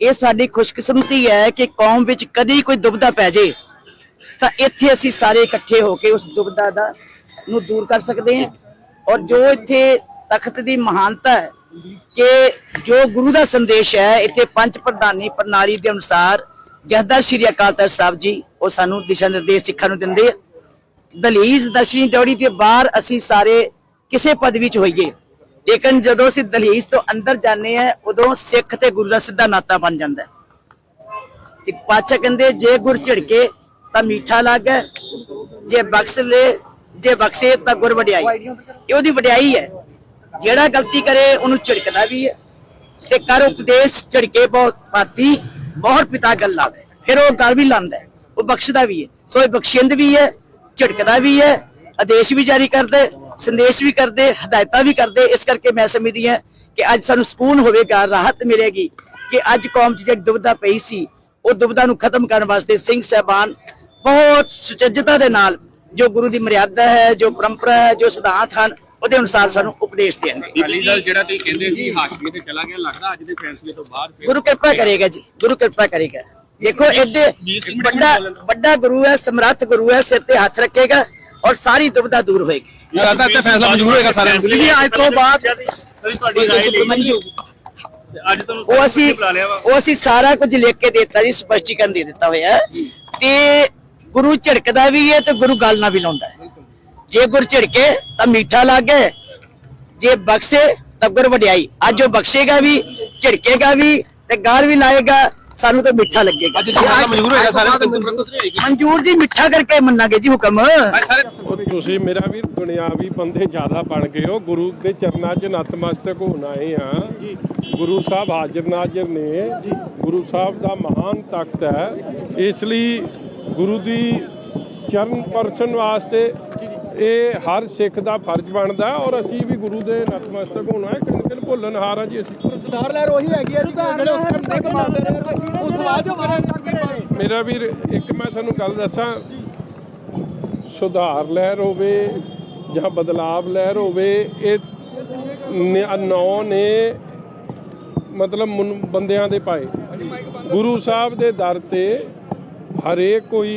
ਇਹ ਸਾਡੀ ਖੁਸ਼ਕਿਸਮਤੀ ਹੈ ਕਿ ਕੌਮ ਵਿੱਚ ਕਦੀ ਕੋਈ ਦੁਬਦਾ ਪੈ ਜੇ। ਤਾਂ ਇੱਥੇ ਅਸੀਂ ਸਾਰੇ ਇਕੱਠੇ ਹੋ ਕੇ ਉਸ ਦੁਬਦਾ ਦਾ ਨੂੰ ਦੂਰ ਕਰ ਸਕਦੇ ਹਾਂ। ਔਰ ਜੋ ਇੱਥੇ ਤਖਤ ਦੀ ਮਹਾਨਤਾ ਹੈ ਕਿ ਜੋ ਗੁਰੂ ਦਾ ਸੰਦੇਸ਼ ਹੈ, ਇੱਥੇ ਪੰਜ ਪ੍ਰਧਾਨੀ ਪ੍ਰਣਾਲੀ ਦੇ ਅਨੁਸਾਰ ਜਹਦਰ ਸ਼੍ਰੀ ਅਕਾਲ ਤਖਤ ਸਾਹਿਬ ਜੀ, ਉਹ ਸਾਨੂੰ ਦਿਸ਼ਾ ਨਿਰਦੇਸ਼ ਸਿੱਖਾਂ ਨੂੰ ਦਿੰਦੇ ਆ। ਦਲੀਜ ਦਰਸ਼ਨੀ ਦੌੜੀ ਦੇ ਬਾਹਰ ਅਸੀਂ ਸਾਰੇ ਕਿਸੇ ਪਦਵੀ ਚ ਹੋਈਏ। ਲੇਕਿਨ ਜਦੋਂ ਅਸੀਂ ਦਲੀਜ ਤੋਂ ਅੰਦਰ ਜਾਂਦੇ ਆ ਉਦੋਂ ਸਿੱਖ ਤੇ ਗੁਰੂ ਦਾ ਸਿੱਧਾ ਨਾਤਾ ਬਣ ਜਾਂਦਾ ਤੇ ਪਾਚਾ ਕਹਿੰਦੇ, ਜੇ ਗੁਰ ਝਿੜਕੇ ਤਾਂ ਮਿੱਠਾ ਲੱਗੇ, ਜੇ ਬਖਸ਼ ਲੈ, ਜੇ ਬਖਸ਼ੇ ਤਾਂ ਗੁਰ ਵਡਿਆਈ। ਇਹ ਉਹਦੀ ਵਡਿਆਈ ਹੈ। ਜਿਹੜਾ ਗਲਤੀ ਕਰੇ, ਉਹਨੂੰ ਝਿੜਕਦਾ ਵੀ ਹੈ। ਤੇ ਕਰ ਉਪਦੇਸ਼ ਝਿੜਕੇ ਬਹੁਤ ਪਾਤੀ, ਬਹੁਤ ਪਿਤਾ ਗੱਲ ਲਾਵੇ। ਫਿਰ ਉਹ ਗੱਲ ਵੀ ਲਾਂਦਾ ਉਹ ਬਖਸ਼ਦਾ ਵੀ ਹੈ। ਸੋ ਇਹ ਬਖਸ਼ਿੰਦ ਵੀ ਹੈ, ਝਿੜਕਦਾ ਵੀ ਹੈ, ਆਦੇਸ਼ ਵੀ ਜਾਰੀ ਕਰਦਾ ਸੰਦੇਸ਼ ਵੀ ਕਰਦੇ ਹਦਾਇਤਾਂ ਵੀ ਕਰਦੇ। ਇਸ ਕਰਕੇ ਮੈਂ ਸਮਝਦੀ ਹਾਂ ਕਿ ਅੱਜ ਸਾਨੂੰ ਸਕੂਨ ਹੋਵੇਗਾ ਰਾਹਤ ਮਿਲੇਗੀ ਕਿ ਅੱਜ ਕੌਮ 'ਚ ਜਿਹੜੀ ਦੁਬਦਾ ਪਈ ਸੀ ਉਹ ਦੁਬਦਾ ਨੂੰ ਖਤਮ ਕਰਨ ਵਾਸਤੇ ਸਿੰਘ ਸਾਹਿਬਾਨ ਬਹੁਤ ਸੁਚੱਜਤਾ ਦੇ ਨਾਲ ਜੋ ਗੁਰੂ ਦੀ ਮਰਿਆਦਾ ਹੈ ਜੋ ਪਰੰਪਰਾ ਹੈ ਜੋ ਸਿਧਾਂਤ ਹਨ ਉਹਦੇ ਅਨੁਸਾਰ ਸਾਨੂੰ ਉਪਦੇਸ਼ ਦੇਣਗੇ। ਅਕਾਲੀ ਦਲ ਜਿਹੜਾ ਤੁਸੀਂ ਕਹਿੰਦੇ ਸੀ ਹਾਸ਼ਮੀ ਤੇ ਚਲਾ ਗਿਆ ਲੱਗਦਾ ਅੱਜ ਦੇ ਫੈਸਲੇ ਤੋਂ ਬਾਅਦ ਗੁਰੂ ਕਿਰਪਾ ਕਰੇਗਾ ਜੀ ਗੁਰੂ ਕਿਰਪਾ ਕਰੇਗਾ। ਦੇਖੋ ਐਡੇ ਵੱਡਾ ਵੱਡਾ ਗੁਰੂ ਹੈ ਸਮਰੱਥ ਗੁਰੂ ਹੈ ਸਿਰ ਤੇ ਹੱਥ ਰੱਖੇਗਾ ਔਰ ਸਾਰੀ ਦੁਬਦਾ ਦੂਰ ਹੋਏਗੀ। ਲੱਗਦਾ ਤੇ ਫੈਸਲਾ ਮਨਜ਼ੂਰ ਹੋਏਗਾ ਸਾਰਿਆਂ ਨੂੰ। ਜੀ ਅੱਜ ਤੋਂ ਬਾਅਦ ਤੁਹਾਡੀ ਰਾਏ ਲਈ। ਅੱਜ ਤੁਹਾਨੂੰ ਉਹ ਅਸੀਂ ਉਹ ਅਸੀਂ ਸਾਰਾ ਕੁਝ ਲਿਖ ਕੇ ਦਿੱਤਾ ਜੀ ਸਪਸ਼ਟੀਕਰਨ ਦੇ ਦਿੱਤਾ ਹੋਇਆ। ਤੇ ਗੁਰੂ ਝਿੜਕਦਾ ਵੀ ਹੈ ਤੇ ਗੁਰੂ ਗੱਲ ਨਾਲ ਵੀ ਲਾਉਂਦਾ ਹੈ। ਜੇ ਗੁਰ ਝਿੜਕੇ ਤਾਂ ਮਿੱਠਾ ਲੱਗੇ ਜੇ ਬਖਸ਼ੇ ਤਾਂ ਗੁਰ ਵਡਿਆਈ। ਅੱਜ ਉਹ ਬਖਸ਼ੇਗਾ ਵੀ ਝਿੜਕੇਗਾ ਵੀ ਤੇ ਗਾਲ ਵੀ ਲਾਏਗਾ। ਸਾਨੂੰ ਤਾਂ ਮਿੱਠਾ ਲੱਗੇਗਾ। ਅੱਜ ਮਨਜ਼ੂਰ ਹੋਏਗਾ ਜੀ ਮਿੱਠਾ ਕਰਕੇ ਮੰਨਾਂਗੇ ਜੀ ਹੁਕਮ। ਤੁਸੀਂ ਮੇਰਾ ਵੀ ਦੁਨਿਆਵੀ ਬੰਦੇ ਜ਼ਿਆਦਾ ਬਣ ਗਏ ਹੋ। ਗੁਰੂ ਦੇ ਚਰਨਾਂ 'ਚ ਨਤਮਸਤਕ ਹੋਣ ਆਏ ਆ। ਗੁਰੂ ਸਾਹਿਬ ਹਾਜ਼ਰ ਨਾਜ਼ਰ ਨੇ। ਗੁਰੂ ਸਾਹਿਬ ਦਾ ਮਹਾਨ ਤਖਤ ਹੈ। ਇਸ ਲਈ ਗੁਰੂ ਦੀ ਚਰਨ ਪਰਸਨ ਵਾਸਤੇ ਇਹ ਹਰ ਸਿੱਖ ਦਾ ਫਰਜ਼ ਬਣਦਾ ਔਰ ਅਸੀਂ ਵੀ ਗੁਰੂ ਦੇ ਨਤਮਸਤਕ ਹੋਣਾ ਹੈ ਕਿਨ ਕਿਨ ਭੁੱਲਣ ਹਾਰ ਆ ਜੀ ਅਸੀਂ। ਸੁਧਾਰ ਲਹਿਰ ਉਹੀ ਹੈਗੀ ਹੈ ਜਿਹੜੇ ਉਸ ਟਾਈਮ ਟਿਕ ਮਾਰਦੇ ਰਹੇ ਉਸ ਸਵਾਲ ਜੋ ਕਰੇ ਮੇਰਾ ਵੀਰ ਇੱਕ ਮੈਂ ਤੁਹਾਨੂੰ ਗੱਲ ਦੱਸਾਂ। ਸੁਧਾਰ ਲਹਿਰ ਹੋਵੇ ਜਾਂ ਬਦਲਾਵ ਲਹਿਰ ਹੋਵੇ ਇਹ ਨ- ਨੌ ਨੇ ਮਤਲਬ ਬੰਦਿਆਂ ਦੇ ਪਾਏ। ਗੁਰੂ ਸਾਹਿਬ ਦੇ ਦਰ ਤੇ ਹਰੇਕ ਕੋਈ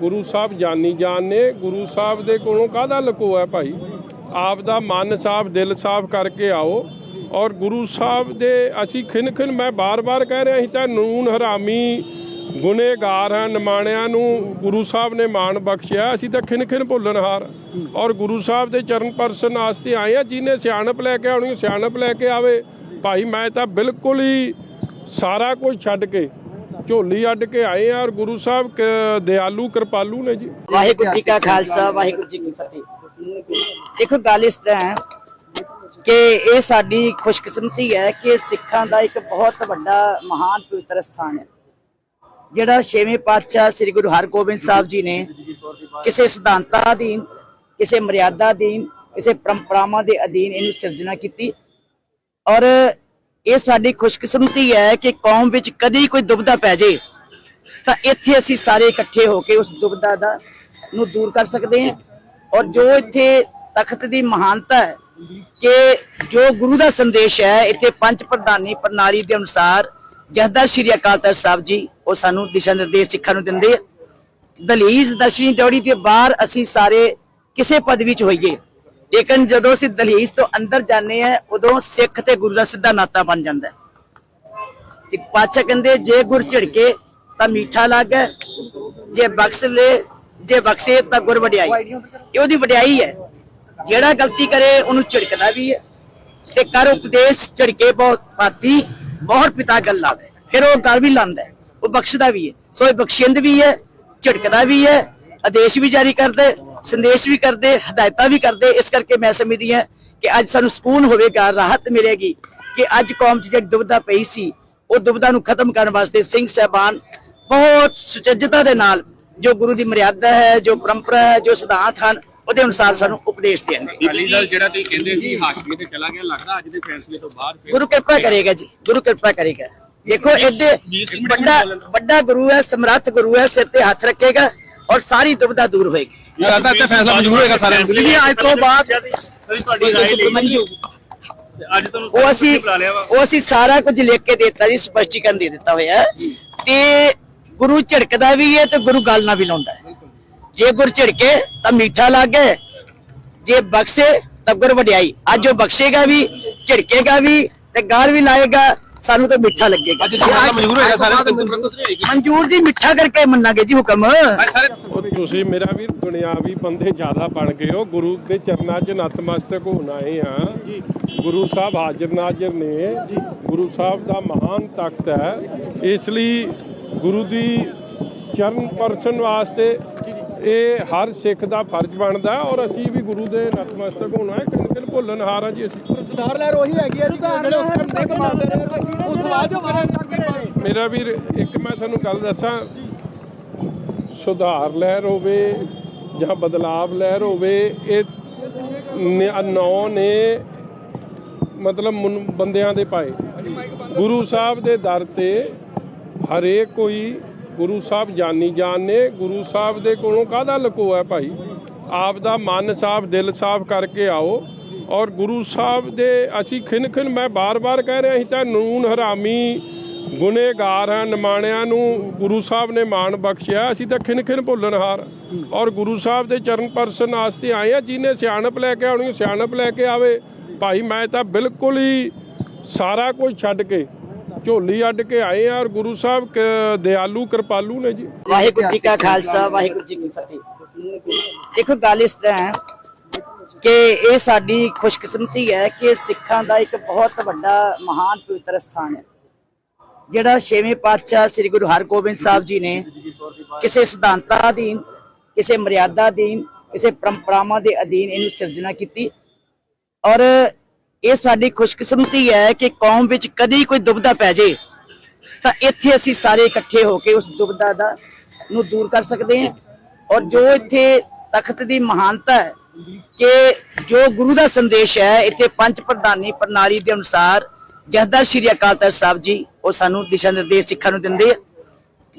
ਗੁਰੂ ਸਾਹਿਬ ਜਾਨੀ ਜਾਨ ਨੇ, ਗੁਰੂ ਸਾਹਿਬ ਦੇ ਕੋਲੋਂ ਕਾਹਦਾ ਲਕੋਆ ਭਾਈ? ਆਪ ਦਾ ਮਨ ਸਾਫ਼, ਦਿਲ ਸਾਫ਼ ਕਰਕੇ ਆਓ। ਔਰ ਗੁਰੂ ਸਾਹਿਬ ਦੇ ਅਸੀਂ ਖਿਨ ਖਿਨ ਮੈਂ ਬਾਰ-ਬਾਰ ਕਹਿ ਰਿਹਾ ਅਸੀਂ ਤਾਂ ਨੂਨ ਹਰਾਮੀ ਗੁਨੇਗਾਰ ਹਾਂ ਨਿਮਾਣਿਆਂ ਨੂੰ ਗੁਰੂ ਸਾਹਿਬ ਨੇ ਮਾਣ ਬਖਸ਼ਿਆ, ਅਸੀਂ ਤਾਂ ਖਿਨ ਖਿਨ ਭੁੱਲਣਹਾਰ ਔਰ ਗੁਰੂ ਸਾਹਿਬ ਦੇ ਚਰਨ ਪਰਸਨ ਵਾਸਤੇ ਆਏ ਆ, ਜਿਹਨੇ ਸਿਆਣਪ ਲੈ ਕੇ ਆਉਣੀ ਸਿਆਣਪ ਲੈ ਕੇ ਆਵੇ। ਭਾਈ, ਮੈਂ ਤਾਂ ਬਿਲਕੁਲ ਹੀ ਸਾਰਾ ਕੁਝ ਛੱਡ ਕੇ ਝੋਲੀ ਅੱਡ ਕੇ ਆਏ ਆ ਔਰ ਗੁਰੂ ਸਾਹਿਬ ਦਿਆਲੂ, ਕਿਰਪਾਲੂ ਨੇ ਜੀ। ਵਾਹਿਗੁਰੂ ਜੀ ਕਾ ਖਾਲਸਾ, ਵਾਹਿਗੁਰੂ ਜੀ ਕੀ ਫਤਿਹ। ਦੇਖੋ, ਗੱਲ ਇਸ ਤਰ੍ਹਾਂ ਹੈ ਕਿ ਇਹ ਸਾਡੀ ਖੁਸ਼ਕਿਸਮਤੀ ਹੈ ਕਿ ਸਿੱਖਾਂ ਦਾ ਇੱਕ ਬਹੁਤ ਵੱਡਾ, ਮਹਾਨ, ਪਵਿੱਤਰ ਸਥਾਨ ਹੈ। ਜਿਹੜਾ ਛੇਵੇਂ ਪਾਤਸ਼ਾਹ ਸ੍ਰੀ ਗੁਰੂ ਹਰਗੋਬਿੰਦ ਸਾਹਿਬ ਜੀ ਨੇ ਕਿਸੇ ਸਿਧਾਂਤਾਂ ਅਧੀਨ, ਕਿਸੇ ਮਰਿਆਦਾ ਅਧੀਨ, ਕਿਸੇ ਪਰੰਪਰਾਵਾਂ ਦੇ ਅਧੀਨ ਇਹਨੂੰ ਸਿਰਜਣਾ ਕੀਤੀ। ਔਰ ਇਹ ਸਾਡੀ ਖੁਸ਼ਕਿਸਮਤੀ ਹੈ ਕਿ ਕੌਮ ਵਿੱਚ ਕਦੀ ਕੋਈ ਦੁਬਦਾ ਪੈ ਜੇ। ਤਾਂ ਇੱਥੇ ਅਸੀਂ ਸਾਰੇ ਇਕੱਠੇ ਹੋ ਕੇ ਉਸ ਦੁਬਦਾ ਦਾ ਨੂੰ ਦੂਰ ਕਰ ਸਕਦੇ ਹਾਂ। ਔਰ ਜੋ ਇੱਥੇ ਤਖਤ ਦੀ ਮਹਾਨਤਾ ਹੈ ਕਿ ਜੋ ਗੁਰੂ ਦਾ ਸੰਦੇਸ਼ ਹੈ, ਇੱਥੇ ਪੰਜ ਪ੍ਰਧਾਨੀ ਪ੍ਰਣਾਲੀ ਦੇ ਅਨੁਸਾਰ ਜਹਦਰ ਸ਼੍ਰੀ ਅਕਾਲ ਤਖਤ ਸਾਹਿਬ ਜੀ, ਉਹ ਸਾਨੂੰ ਦਿਸ਼ਾ ਨਿਰਦੇਸ਼ ਸਿੱਖਾਂ ਨੂੰ ਦਿੰਦੇ ਆ। ਦਲੀਜ ਦਸ਼ਨੀ ਦੌੜੀ ਦੇ ਬਾਹਰ ਅਸੀਂ ਸਾਰੇ ਕਿਸੇ ਪਦਵੀ ਚ ਹੋਈਏ। ਲੇਕਿਨ ਜਦੋਂ ਅਸੀਂ ਦਲੀਜ ਤੋਂ ਅੰਦਰ ਜਾਂਦੇ ਆ ਉਦੋਂ ਸਿੱਖ ਤੇ ਗੁਰੂ ਦਾ ਸਿੱਧਾ ਨਾਤਾ ਬਣ ਜਾਂਦਾ ਤੇ ਪਾਚਾ ਕਹਿੰਦੇ, ਜੇ ਗੁਰ ਝਿੜਕੇ ਤਾਂ ਮਿੱਠਾ ਲੱਗੇ ਜੇ ਬਖਸ਼ ਲੈ, ਜੇ ਬਖਸ਼ੇ ਤਾਂ ਗੁਰ ਵਡਿਆਈ। ਇਹ ਉਹਦੀ ਵਡਿਆਈ ਹੈ। ਜਿਹੜਾ ਗਲਤੀ ਕਰੇ, ਉਹਨੂੰ ਝਿੜਕਦਾ ਵੀ ਹੈ। ਤੇ ਕਰ ਉਪਦੇਸ਼ ਝਿੜਕੇ ਬਹੁਤ ਪਾਤੀ ਬਹੁਤ ਪਿਤਾ ਗੱਲ ਲਾਵੇ। ਫਿਰ ਉਹ ਗੱਲ ਵੀ ਲਾਂਦਾ ਉਹ ਬਖਸ਼ਦਾ ਵੀ ਹੈ। ਸੋ ਇਹ ਬਖਸ਼ਿੰਦ ਵੀ ਹੈ, ਝਿੜਕਦਾ ਵੀ ਹੈ, ਆਦੇਸ਼ ਵੀ ਜਾਰੀ ਕਰਦਾ ਸੰਦੇਸ਼ ਵੀ ਕਰਦੇ ਹਦਾਇਤਾਂ ਵੀ ਕਰਦੇ। ਇਸ ਕਰਕੇ ਮੈਂ ਸਮਝਦੀ ਹਾਂ ਕਿ ਅੱਜ ਸਾਨੂੰ ਸਕੂਨ ਹੋਵੇਗਾ ਰਾਹਤ ਮਿਲੇਗੀ ਕਿ ਅੱਜ ਕੌਮ 'ਚ ਜਿਹੜੀ ਦੁਬਦਾ ਪਈ ਸੀ ਉਹ ਦੁਬਦਾ ਨੂੰ ਖਤਮ ਕਰਨ ਵਾਸਤੇ ਸਿੰਘ ਸਾਹਿਬਾਨ ਬਹੁਤ ਸੁਚੱਜਤਾ ਦੇ ਨਾਲ ਜੋ ਗੁਰੂ ਦੀ ਮਰਿਆਦਾ ਹੈ ਜੋ ਪਰੰਪਰਾ ਹੈ ਜੋ ਸਿਧਾਂਤ ਹਨ ਉਹਦੇ ਅਨੁਸਾਰ ਸਾਨੂੰ ਉਪਦੇਸ਼ ਦੇਣਗੇ। ਅਕਾਲੀ ਦਲ ਜਿਹੜਾ ਤੁਸੀਂ ਕਹਿੰਦੇ ਸੀ ਹਾਸ਼ਮੀ ਤੇ ਚਲਾ ਗਿਆ ਲੱਗਦਾ ਅੱਜ ਦੇ ਫੈਸਲੇ ਤੋਂ ਬਾਅਦ ਗੁਰੂ ਕਿਰਪਾ ਕਰੇਗਾ ਜੀ ਗੁਰੂ ਕਿਰਪਾ ਕਰੇਗਾ। ਦੇਖੋ ਐਡੇ ਵੱਡਾ ਵੱਡਾ ਗੁਰੂ ਹੈ ਸਮਰੱਥ ਗੁਰੂ ਹੈ ਸਿਰ ਤੇ ਹੱਥ ਰੱਖੇਗਾ ਔਰ ਸਾਰੀ ਦੁਬਦਾ ਦੂਰ ਹੋਏਗੀ। ਲੱਗਦਾ ਤੇ ਫੈਸਲਾ ਮਨਜ਼ੂਰ ਹੋਏਗਾ ਸਾਰਿਆਂ ਨੂੰ। ਜੀ ਅੱਜ ਤੋਂ ਬਾਅਦ ਤੁਹਾਡੀ ਰਾਏ ਲਈ ਅੱਜ ਤੁਹਾਨੂੰ ਉਹ ਅਸੀਂ ਬੁਲਾ ਲਿਆ ਵਾ। ਉਹ ਅਸੀਂ ਸਾਰਾ ਕੁਝ ਲਿਖ ਕੇ ਦਿੱਤਾ ਜੀ ਸਪਸ਼ਟੀਕਰਨ ਦੇ ਦਿੱਤਾ ਹੋਇਆ। ਤੇ ਗੁਰੂ ਝਿੜਕਦਾ ਵੀ ਹੈ ਤੇ ਗੁਰੂ ਗੱਲ ਨਾਲ ਵੀ ਲਾਉਂਦਾ ਹੈ। ਜੇ ਗੁਰ ਝਿੜਕੇ ਤਾਂ ਮਿੱਠਾ ਲੱਗੇ ਜੇ ਬਖਸ਼ੇ ਤਾਂ ਗੁਰ ਵਡਿਆਈ। ਅੱਜ ਉਹ ਬਖਸ਼ੇਗਾ ਵੀ ਝਿੜਕੇਗਾ ਵੀ ਤੇ ਗਾਲ ਵੀ ਲਾਏਗਾ। ਸਾਨੂੰ ਤਾਂ ਮਿੱਠਾ ਲੱਗੇਗਾ। ਅੱਜ ਮਨਜ਼ੂਰ ਹੋਏਗਾ ਸਾਰੇ ਨੂੰ ਤੁਰੰਤ ਨਹੀਂ ਹੋਏਗੀ। ਮਨਜੂਰ ਜੀ ਮਿੱਠਾ ਕਰਕੇ ਮੰਨਾਂਗੇ ਜੀ ਹੁਕਮ। ਤੁਸੀਂ ਮੇਰਾ ਵੀਰ ਦੁਨਿਆਵੀ ਬੰਦੇ ਜ਼ਿਆਦਾ ਬਣ ਗਏ ਹੋ। ਗੁਰੂ ਦੇ ਚਰਨਾਂ 'ਚ ਨਤਮਸਤਕ ਹੋਣ ਆਏ ਆ। ਗੁਰੂ ਸਾਹਿਬ ਹਾਜ਼ਰ ਨਾਜ਼ਰ ਨੇ। ਗੁਰੂ ਸਾਹਿਬ ਦਾ ਮਹਾਨ ਤਖਤ ਹੈ। ਇਸ ਲਈ ਗੁਰੂ ਦੀ ਚਰਨ ਪਰਸਨ ਵਾਸਤੇ ਇਹ ਹਰ ਸਿੱਖ ਦਾ ਫਰਜ਼ ਬਣਦਾ ਔਰ ਅਸੀਂ ਵੀ ਗੁਰੂ ਦੇ ਨਤਮਸਤਕ ਹੋਣਾ ਹੈ। ਕਿਨ ਕਿਨ ਭੁੱਲਣ ਹਾਰ ਆ ਜੀ ਅਸੀਂ। ਸਰਦਾਰ ਲਹਿਰ ਉਹੀ ਹੈਗੀ ਹੈ ਜਿਹੜੇ ਉਸ ਟਾਈਮ ਟਰੱਕ ਮਾਰਦੇ ਰਹੇ ਉਹ ਸਵਾਲ ਜੋ ਕਰੇ ਮੇਰਾ ਵੀਰ ਇੱਕ ਮੈਂ ਤੁਹਾਨੂੰ ਗੱਲ ਦੱਸਾਂ। ਸੁਧਾਰ ਲਹਿਰ ਹੋਵੇ ਜਾਂ ਬਦਲਾਵ ਲਹਿਰ ਹੋਵੇ ਇਹ ਨ- ਨੌ ਨੇ ਮਤਲਬ ਬੰਦਿਆਂ ਦੇ ਪਾਏ। ਗੁਰੂ ਸਾਹਿਬ ਦੇ ਦਰ ਤੇ ਹਰੇਕ ਕੋਈ ਗੁਰੂ ਸਾਹਿਬ ਜਾਨੀ ਜਾਨ ਨੇ। ਗੁਰੂ ਸਾਹਿਬ ਦੇ ਕੋਲੋਂ ਕਾਹਦਾ ਲਕੋ ਹੈ ਭਾਈ? ਆਪ ਦਾ ਮਨ ਸਾਫ਼ ਦਿਲ ਸਾਫ਼ ਕਰਕੇ ਆਓ। ਔਰ ਗੁਰੂ ਸਾਹਿਬ ਦੇ ਅਸੀਂ ਖਿਨ ਖਿਨ ਮੈਂ ਬਾਰ-ਬਾਰ ਕਹਿ ਰਿਹਾ ਅਸੀਂ ਤਾਂ ਨੂਨ ਹਰਾਮੀ ਗੁਨੇਗਾਰ ਹਾਂ ਨਿਮਾਣਿਆਂ ਨੂੰ ਗੁਰੂ ਸਾਹਿਬ ਨੇ ਮਾਣ ਬਖਸ਼ਿਆ, ਅਸੀਂ ਤਾਂ ਖਿਨ ਖਿਨ ਭੁੱਲਣਹਾਰ ਔਰ ਗੁਰੂ ਸਾਹਿਬ ਦੇ ਚਰਨ ਪਰਸਨ ਆਸਤੇ ਆਏ ਆ, ਜਿਹਨੇ ਸਿਆਣਪ ਲੈ ਕੇ ਆਉਣੀ ਸਿਆਣਪ ਲੈ ਕੇ ਆਵੇ। ਭਾਈ, ਮੈਂ ਤਾਂ ਬਿਲਕੁਲ ਹੀ ਸਾਰਾ ਕੁਝ ਛੱਡ ਕੇ, ਝੋਲੀ ਅੱਡ ਕੇ ਆਏ ਆ, ਔਰ ਗੁਰੂ ਸਾਹਿਬ ਦਿਆਲੂ, ਕਿਰਪਾਲੂ ਨੇ ਜੀ। ਵਾਹਿਗੁਰੂ ਜੀ ਕਾ ਖਾਲਸਾ, ਵਾਹਿਗੁਰੂ ਜੀ ਕੀ ਫਤਿਹ। ਦੇਖੋ, ਗੱਲ ਇਸ ਤਰ੍ਹਾਂ ਹੈ ਕਿ ਇਹ ਸਾਡੀ ਖੁਸ਼ਕਿਸਮਤੀ ਹੈ ਕਿ ਸਿੱਖਾਂ ਦਾ ਇੱਕ ਬਹੁਤ ਵੱਡਾ ਮਹਾਨ ਪਵਿੱਤਰ ਸਥਾਨ ਹੈ। ਜਿਹੜਾ ਛੇਵੇਂ ਪਾਤਸ਼ਾਹ ਸ੍ਰੀ ਗੁਰੂ ਹਰਗੋਬਿੰਦ ਸਾਹਿਬ ਜੀ ਨੇ ਕਿਸੇ ਸਿਧਾਂਤਾਂ ਅਧੀਨ, ਕਿਸੇ ਮਰਿਆਦਾ ਅਧੀਨ, ਕਿਸੇ ਪਰੰਪਰਾਵਾਂ ਦੇ ਅਧੀਨ ਇਹਨੂੰ ਸਿਰਜਣਾ ਕੀਤੀ ਔਰ ਇਹ ਸਾਡੀ ਖੁਸ਼ਕਿਸਮਤੀ ਹੈ ਕਿ ਕੌਮ ਵਿੱਚ ਕਦੀ ਕੋਈ ਦੁਬਦਾ ਪੈ ਜੇ ਤਾਂ ਇੱਥੇ ਅਸੀਂ ਸਾਰੇ ਇਕੱਠੇ ਹੋ ਕੇ ਉਸ ਦੁਬਦਾ ਦਾ ਨੂੰ ਦੂਰ ਕਰ ਸਕਦੇ ਹਾਂ। ਔਰ ਜੋ ਇੱਥੇ ਤਖਤ ਦੀ ਮਹਾਨਤਾ ਹੈ ਕਿ ਜੋ ਗੁਰੂ ਦਾ ਸੰਦੇਸ਼ ਹੈ, ਇੱਥੇ ਪੰਜ ਪ੍ਰਧਾਨੀ ਪ੍ਰਣਾਲੀ ਦੇ ਅਨੁਸਾਰ ਜਹਦਰ ਸ਼੍ਰੀ ਅਕਾਲ ਤਖਤ ਸਾਹਿਬ ਜੀ, ਉਹ ਸਾਨੂੰ ਦਿਸ਼ਾ ਨਿਰਦੇਸ਼ ਸਿੱਖਾਂ ਨੂੰ ਦਿੰਦੇ ਆ।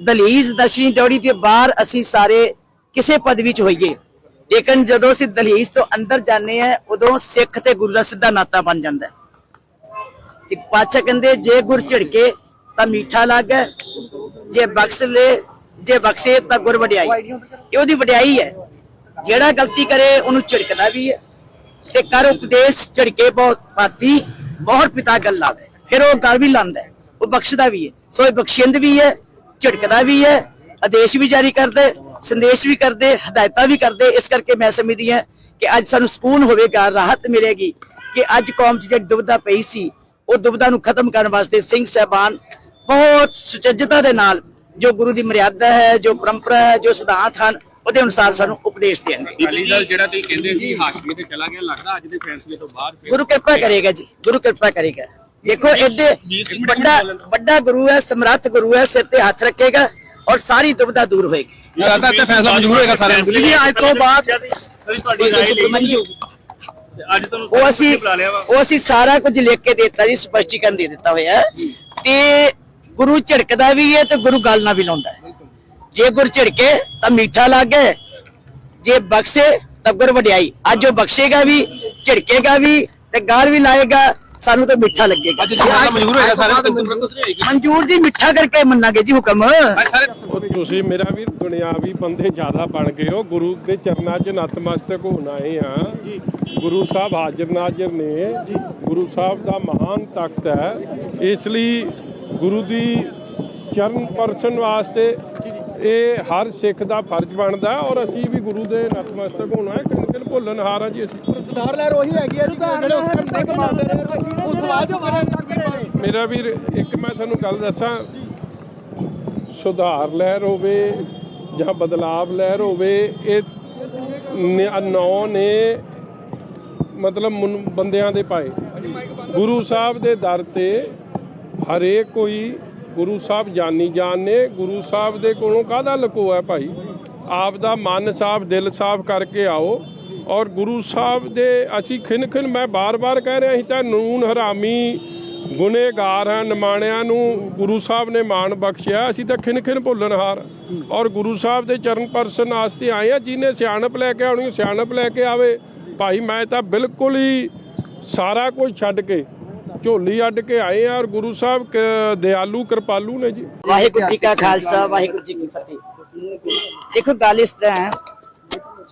ਦਲੀਜ ਦਸ਼ਨੀ ਡਿਉੜੀ ਦੇ ਬਾਹਰ ਅਸੀਂ ਸਾਰੇ ਕਿਸੇ ਪਦਵੀ ਚ ਹੋਈਏ। ਲੇਕਿਨ ਜਦੋਂ ਅਸੀਂ ਦਲੀਜ ਤੋਂ ਅੰਦਰ ਜਾਂਦੇ ਆ ਉਦੋਂ ਸਿੱਖ ਤੇ ਗੁਰੂ ਦਾ ਸਿੱਧਾ ਨਾਤਾ ਬਣ ਜਾਂਦਾ ਹੈ। ਤੇ ਪਾਚਾ ਕਹਿੰਦੇ, ਜੇ ਗੁਰ ਝਿੜਕੇ ਤਾਂ ਮਿੱਠਾ ਲੱਗੇ ਜੇ ਬਖਸ਼ ਲੈ, ਜੇ ਬਖਸ਼ੇ ਤਾਂ ਗੁਰ ਵਡਿਆਈ। ਇਹ ਉਹਦੀ ਵਡਿਆਈ ਹੈ। ਜਿਹੜਾ ਗਲਤੀ ਕਰੇ, ਉਹਨੂੰ ਝਿੜਕਦਾ ਵੀ ਹੈ। ਤੇ ਕਰ ਉਪਦੇਸ਼ ਝਿੜਕੇ ਬਹੁਤ ਪਾਤੀ, ਬਹੁਤ ਪਿਤਾ ਗੱਲ ਲਾਵੇ ਫਿਰ ਉਹ ਗੱਲ ਵੀ ਲਾਂਦਾ ਉਹ ਬਖਸ਼ਦਾ ਵੀ ਹੈ। ਸੋ ਇਹ ਬਖਸ਼ਿੰਦ ਵੀ ਹੈ, ਝਿੜਕਦਾ ਵੀ ਹੈ, ਆਦੇਸ਼ ਵੀ ਜਾਰੀ ਕਰਦੇ, ਸੰਦੇਸ਼ ਵੀ ਕਰਦੇ, ਹਦਾਇਤਾਂ ਵੀ ਕਰਦੇ। ਇਸ ਕਰਕੇ ਮੈਂ ਸਮਝਦੀ ਹਾਂ ਕਿ ਅੱਜ ਸਾਨੂੰ ਸਕੂਨ ਹੋਵੇਗਾ, ਰਾਹਤ ਮਿਲੇਗੀ ਕਿ ਅੱਜ ਕੌਮ 'ਚ ਜਿਹੜੀ ਦੁਬਦਾ ਪਈ ਸੀ, ਉਹ ਦੁਬਦਾ ਨੂੰ ਖਤਮ ਕਰਨ ਵਾਸਤੇ ਸਿੰਘ ਸਾਹਿਬਾਨ ਬਹੁਤ ਸੁਚੱਜਤਾ ਦੇ ਨਾਲ ਜੋ ਗੁਰੂ ਦੀ ਮਰਿਆਦਾ ਹੈ, ਜੋ ਪਰੰਪਰਾ ਹੈ, ਜੋ ਸਿਧਾਂਤ ਹਨ ਉਹਦੇ ਅਨੁਸਾਰ ਸਾਨੂੰ ਉਪਦੇਸ਼ ਦੇਣਗੇ ਅਕਾਲੀ ਦਲ ਜਿਹੜਾ ਤੁਸੀਂ ਕਹਿੰਦੇ ਸੀ ਹਾਸ਼ਮੀ ਤੇ ਚਲਾ ਗਿਆ ਲੱਗਦਾ ਅੱਜ ਦੇ ਫੈਸਲੇ ਤੋਂ ਬਾਅਦ ਫਿਰ ਗੁਰੂ ਕਿਰਪਾ ਕਰੇਗਾ ਜੀ ਗੁਰੂ ਕਿਰਪਾ ਕਰੇਗਾ। ਦੇਖੋ ਐਡੇ ਵੱਡਾ ਵੱਡਾ ਗੁਰੂ ਹੈ ਸਮਰੱਥ ਗੁਰੂ ਹੈ ਸਿਰ ਤੇ ਹੱਥ ਰੱਖੇਗਾ ਔਰ ਸਾਰੀ ਦੁਬਦਾ ਦੂਰ ਹੋਏਗੀ। ਲੱਗਦਾ ਤੇ ਫੈਸਲਾ ਮਨਜ਼ੂਰ ਹੋਏਗਾ ਸਾਰਿਆਂ ਨੂੰ। ਜੀ ਅੱਜ ਤੋਂ ਬਾਅਦ ਤੁਹਾਡੀ ਰਾਏ ਲਈ ਅੱਜ ਤੁਹਾਨੂੰ ਉਹ ਅਸੀਂ ਬੁਲਾ ਲਿਆ ਵਾ। ਉਹ ਅਸੀਂ ਸਾਰਾ ਕੁਝ ਲਿਖ ਕੇ ਦਿੱਤਾ ਜੀ ਸਪਸ਼ਟੀਕਰਨ ਦੇ ਦਿੱਤਾ ਹੋਇਆ। ਤੇ ਗੁਰੂ ਝਿੜਕਦਾ ਵੀ ਹੈ ਤੇ ਗੁਰੂ ਗੱਲ ਨਾਲ ਵੀ ਲਾਉਂਦਾ ਹੈ। ਜੇ ਗੁਰ ਝਿੜਕੇ ਤਾਂ ਮਿੱਠਾ ਲੱਗੇ ਜੇ ਬਖਸ਼ੇ ਤਾਂ ਗੁਰ ਵਡਿਆਈ। ਅੱਜ ਉਹ ਬਖਸ਼ੇਗਾ ਵੀ ਝਿੜਕੇਗਾ ਵੀ ਤੇ ਗਾਲ ਵੀ ਲਾਏਗਾ ਸਾਨੂੰ ਤਾਂ ਮਿੱਠਾ ਲੱਗੇਗਾ। ਮਨਜ਼ੂਰ ਹੋਏਗਾ ਹੋਏਗੀ। ਮਨਜੂਰ ਜੀ ਮਿੱਠਾ ਕਰਕੇ ਮੰਨਾਂਗੇ ਜੀ ਹੁਕਮ। ਸਾਰੇ ਉਹ ਤੁਸੀਂ ਮੇਰਾ ਵੀਰ ਦੁਨਿਆਵੀ ਬੰਦੇ ਜ਼ਿਆਦਾ ਬਣ ਗਏ ਹੋ। ਗੁਰੂ ਦੇ ਚਰਨਾਂ 'ਚ ਨਤਮਸਤਕ ਹੋਣ ਆਏ ਆ। ਗੁਰੂ ਸਾਹਿਬ ਹਾਜ਼ਰ ਨਾਜ਼ਰ ਨੇ। ਗੁਰੂ ਸਾਹਿਬ ਦਾ ਮਹਾਨ ਤਖਤ ਹੈ। ਇਸ ਲਈ ਗੁਰੂ ਦੀ ਚਰਨ ਪਰਸਨ ਵਾਸਤੇ ਇਹ ਹਰ ਸਿੱਖ ਦਾ ਫਰਜ਼ ਬਣਦਾ ਹੈ ਔਰ ਅਸੀਂ ਵੀ ਗੁਰੂ ਦੇ ਨਤਮਸਤਕ ਹੋਣਾ ਹੈ ਕਿਨ ਕਿਨ ਭੁੱਲਣ ਹਾਰ ਆ ਜੀ ਅਸੀਂ। ਸਰਦਾਰ ਲਹਿਰ ਉਹੀ ਹੈਗੀ ਹੈ ਲੁਧਿਆਣੇ ਜਿਹੜੇ ਉਸ ਟਾਈਮ ਟਰੱਕ ਮਾਰਦੇ ਰਹੇ ਉਹ ਸਵਾਲ ਜੋ ਕਰੇ ਮੇਰਾ ਵੀਰ ਇੱਕ ਮੈਂ ਤੁਹਾਨੂੰ ਗੱਲ ਦੱਸਾਂ। ਸੁਧਾਰ ਲਹਿਰ ਹੋਵੇ ਜਾਂ ਬਦਲਾਵ ਲਹਿਰ ਹੋਵੇ ਇਹ ਨ- ਨੌ ਨੇ ਮਤਲਬ ਬੰਦਿਆਂ ਦੇ ਪਾਏ। ਗੁਰੂ ਸਾਹਿਬ ਦੇ ਦਰ ਤੇ ਹਰੇਕ ਕੋਈ ਗੁਰੂ ਸਾਹਿਬ ਜਾਨੀ ਜਾਨ ਨੇ, ਗੁਰੂ ਸਾਹਿਬ ਦੇ ਕੋਲੋਂ ਕਾਹਦਾ ਲਕੋ ਹੈ ਭਾਈ? ਆਪ ਦਾ ਮਨ ਸਾਫ਼ ਦਿਲ ਸਾਫ਼ ਕਰਕੇ ਆਓ। ਔਰ ਗੁਰੂ ਸਾਹਿਬ ਦੇ ਅਸੀਂ ਖਿਨ ਖਿਨ ਮੈਂ ਬਾਰ-ਬਾਰ ਕਹਿ ਰਿਹਾ ਅਸੀਂ ਤਾਂ ਨੂਨ ਹਰਾਮੀ ਗੁਨੇਗਾਰ ਹਾਂ ਨਿਮਾਣਿਆਂ ਨੂੰ, ਗੁਰੂ ਸਾਹਿਬ ਨੇ ਮਾਣ ਬਖਸ਼ਿਆ, ਅਸੀਂ ਤਾਂ ਖਿਨ ਖਿਨ ਭੁੱਲਣਹਾਰ ਔਰ ਗੁਰੂ ਸਾਹਿਬ ਦੇ ਚਰਨ ਪਰਸਨ ਆਸਤੇ ਆਏ ਆ, ਜਿਹਨੇ ਸਿਆਣਪ ਲੈ ਕੇ ਆਉਣੀ, ਸਿਆਣਪ ਲੈ ਕੇ ਆਵੇ। ਭਾਈ, ਮੈਂ ਤਾਂ ਬਿਲਕੁਲ ਹੀ ਸਾਰਾ ਕੁਝ ਛੱਡ ਕੇ ਝੋਲੀ ਅੱਡ ਕੇ ਆਏ ਆ ਔਰ ਗੁਰੂ ਸਾਹਿਬ ਦਿਆਲੂ, ਕਿਰਪਾਲੂ ਨੇ ਜੀ। ਵਾਹਿਗੁਰੂ ਜੀ ਕਾ ਖਾਲਸਾ, ਵਾਹਿਗੁਰੂ ਜੀ ਕੀ ਫਤਿਹ। ਦੇਖੋ, ਗੱਲ ਇਸ ਤਰ੍ਹਾਂ ਹੈ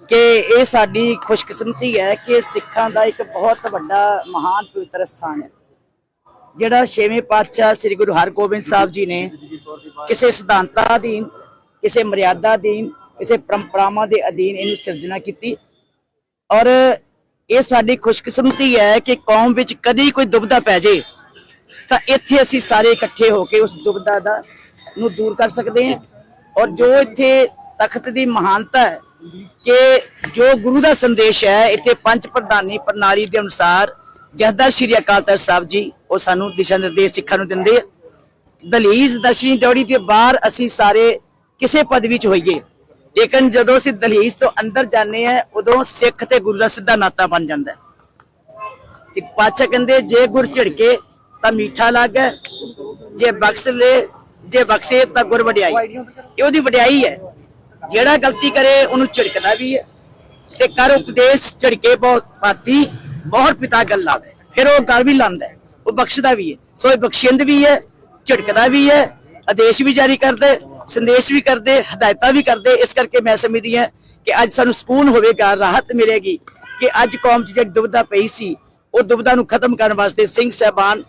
ਕਿ ਇਹ ਸਾਡੀ ਖੁਸ਼ਕਿਸਮਤੀ ਹੈ ਕਿ ਸਿੱਖਾਂ ਦਾ ਇੱਕ ਬਹੁਤ ਵੱਡਾ, ਮਹਾਨ ਪਵਿੱਤਰ ਸਥਾਨ ਹੈ। ਜਿਹੜਾ ਛੇਵੇਂ ਪਾਤਸ਼ਾਹ ਸ੍ਰੀ ਗੁਰੂ ਹਰਗੋਬਿੰਦ ਸਾਹਿਬ ਜੀ ਨੇ ਕਿਸੇ ਸਿਧਾਂਤਾਂ ਅਧੀਨ, ਕਿਸੇ ਮਰਿਆਦਾ ਅਧੀਨ, ਕਿਸੇ ਪਰੰਪਰਾਵਾਂ ਦੇ ਅਧੀਨ ਇਹਨੂੰ ਸਿਰਜਣਾ ਕੀਤੀ। ਔਰ ਇਹ ਸਾਡੀ ਖੁਸ਼ਕਿਸਮਤੀ ਹੈ ਕਿ ਕੌਮ ਵਿੱਚ ਕਦੀ ਕੋਈ ਦੁਬਦਾ ਪੈ ਜੇ। ਤਾਂ ਇੱਥੇ ਅਸੀਂ ਸਾਰੇ ਇਕੱਠੇ ਹੋ ਕੇ ਉਸ ਦੁਬਦਾ ਦਾ ਨੂੰ ਦੂਰ ਕਰ ਸਕਦੇ ਹਾਂ। ਔਰ ਜੋ ਇੱਥੇ ਤਖਤ ਦੀ ਮਹਾਨਤਾ ਹੈ ਕਿ ਜੋ ਗੁਰੂ ਦਾ ਸੰਦੇਸ਼ ਹੈ, ਇੱਥੇ ਪੰਜ ਪ੍ਰਧਾਨੀ ਪ੍ਰਣਾਲੀ ਦੇ ਅਨੁਸਾਰ ਜਹਦਰ ਸ਼੍ਰੀ ਅਕਾਲ ਤਖਤ ਸਾਹਿਬ ਜੀ, ਉਹ ਸਾਨੂੰ ਦਿਸ਼ਾ ਨਿਰਦੇਸ਼ ਸਿੱਖਾਂ ਨੂੰ ਦਿੰਦੇ। ਆ ਦਲੀਜ ਦਸ਼ਨੀ ਦੌੜੀ ਦੇ ਬਾਹਰ ਅਸੀਂ ਸਾਰੇ ਕਿਸੇ ਪਦਵੀ ਚ ਹੋਈਏ। ਲੇਕਿਨ ਜਦੋਂ ਅਸੀਂ ਦਲੀਜ ਤੋਂ ਅੰਦਰ ਜਾਂਦੇ ਆ ਉਦੋਂ ਸਿੱਖ ਤੇ ਗੁਰੂ ਦਾ ਸਿੱਧਾ ਨਾਤਾ ਬਣ ਜਾਂਦਾ ਤੇ ਪਾਚਕ ਕਹਿੰਦੇ, ਜੇ ਗੁਰ ਝਿੜਕੇ ਤਾਂ ਮਿੱਠਾ ਲੱਗੇ ਜੇ ਬਖਸ਼ ਲੈ, ਜੇ ਬਖਸ਼ੇ ਤਾਂ ਗੁਰ ਵਡਿਆਈ। ਇਹ ਉਹਦੀ ਵਡਿਆਈ ਹੈ। ਜਿਹੜਾ ਗਲਤੀ ਕਰੇ, ਉਹਨੂੰ ਝਿੜਕਦਾ ਵੀ ਹੈ। ਤੇ ਕਰ ਉਪਦੇਸ਼ ਝਿੜਕੇ ਬਹੁਤ ਪਾਤੀ ਬਹੁਤ ਪਿਤਾ ਗੱਲ ਲਾਵੇ। ਫਿਰ ਉਹ ਗੱਲ ਵੀ ਲਾਂਦਾ ਉਹ ਬਖਸ਼ਦਾ ਵੀ ਹੈ। ਸੋ ਇਹ ਬਖਸ਼ਿੰਦ ਵੀ ਹੈ, ਝਿੜਕਦਾ ਵੀ ਹੈ, ਆਦੇਸ਼ ਵੀ ਜਾਰੀ ਕਰਦਾ ਸੰਦੇਸ਼ ਵੀ ਕਰਦੇ ਹਦਾਇਤਾਂ ਵੀ ਕਰਦੇ। ਇਸ ਕਰਕੇ ਮੈਂ ਸਮਝਦੀ ਹਾਂ ਕਿ ਅੱਜ ਸਾਨੂੰ ਸਕੂਨ ਹੋਵੇਗਾ ਰਾਹਤ ਮਿਲੇਗੀ ਕਿ ਅੱਜ ਕੌਮ 'ਚ ਜਿਹੜੀ ਦੁਬਦਾ ਪਈ ਸੀ ਉਹ ਦੁਬਦਾ ਨੂੰ ਖਤਮ ਕਰਨ ਵਾਸਤੇ ਸਿੰਘ ਸਾਹਿਬਾਨ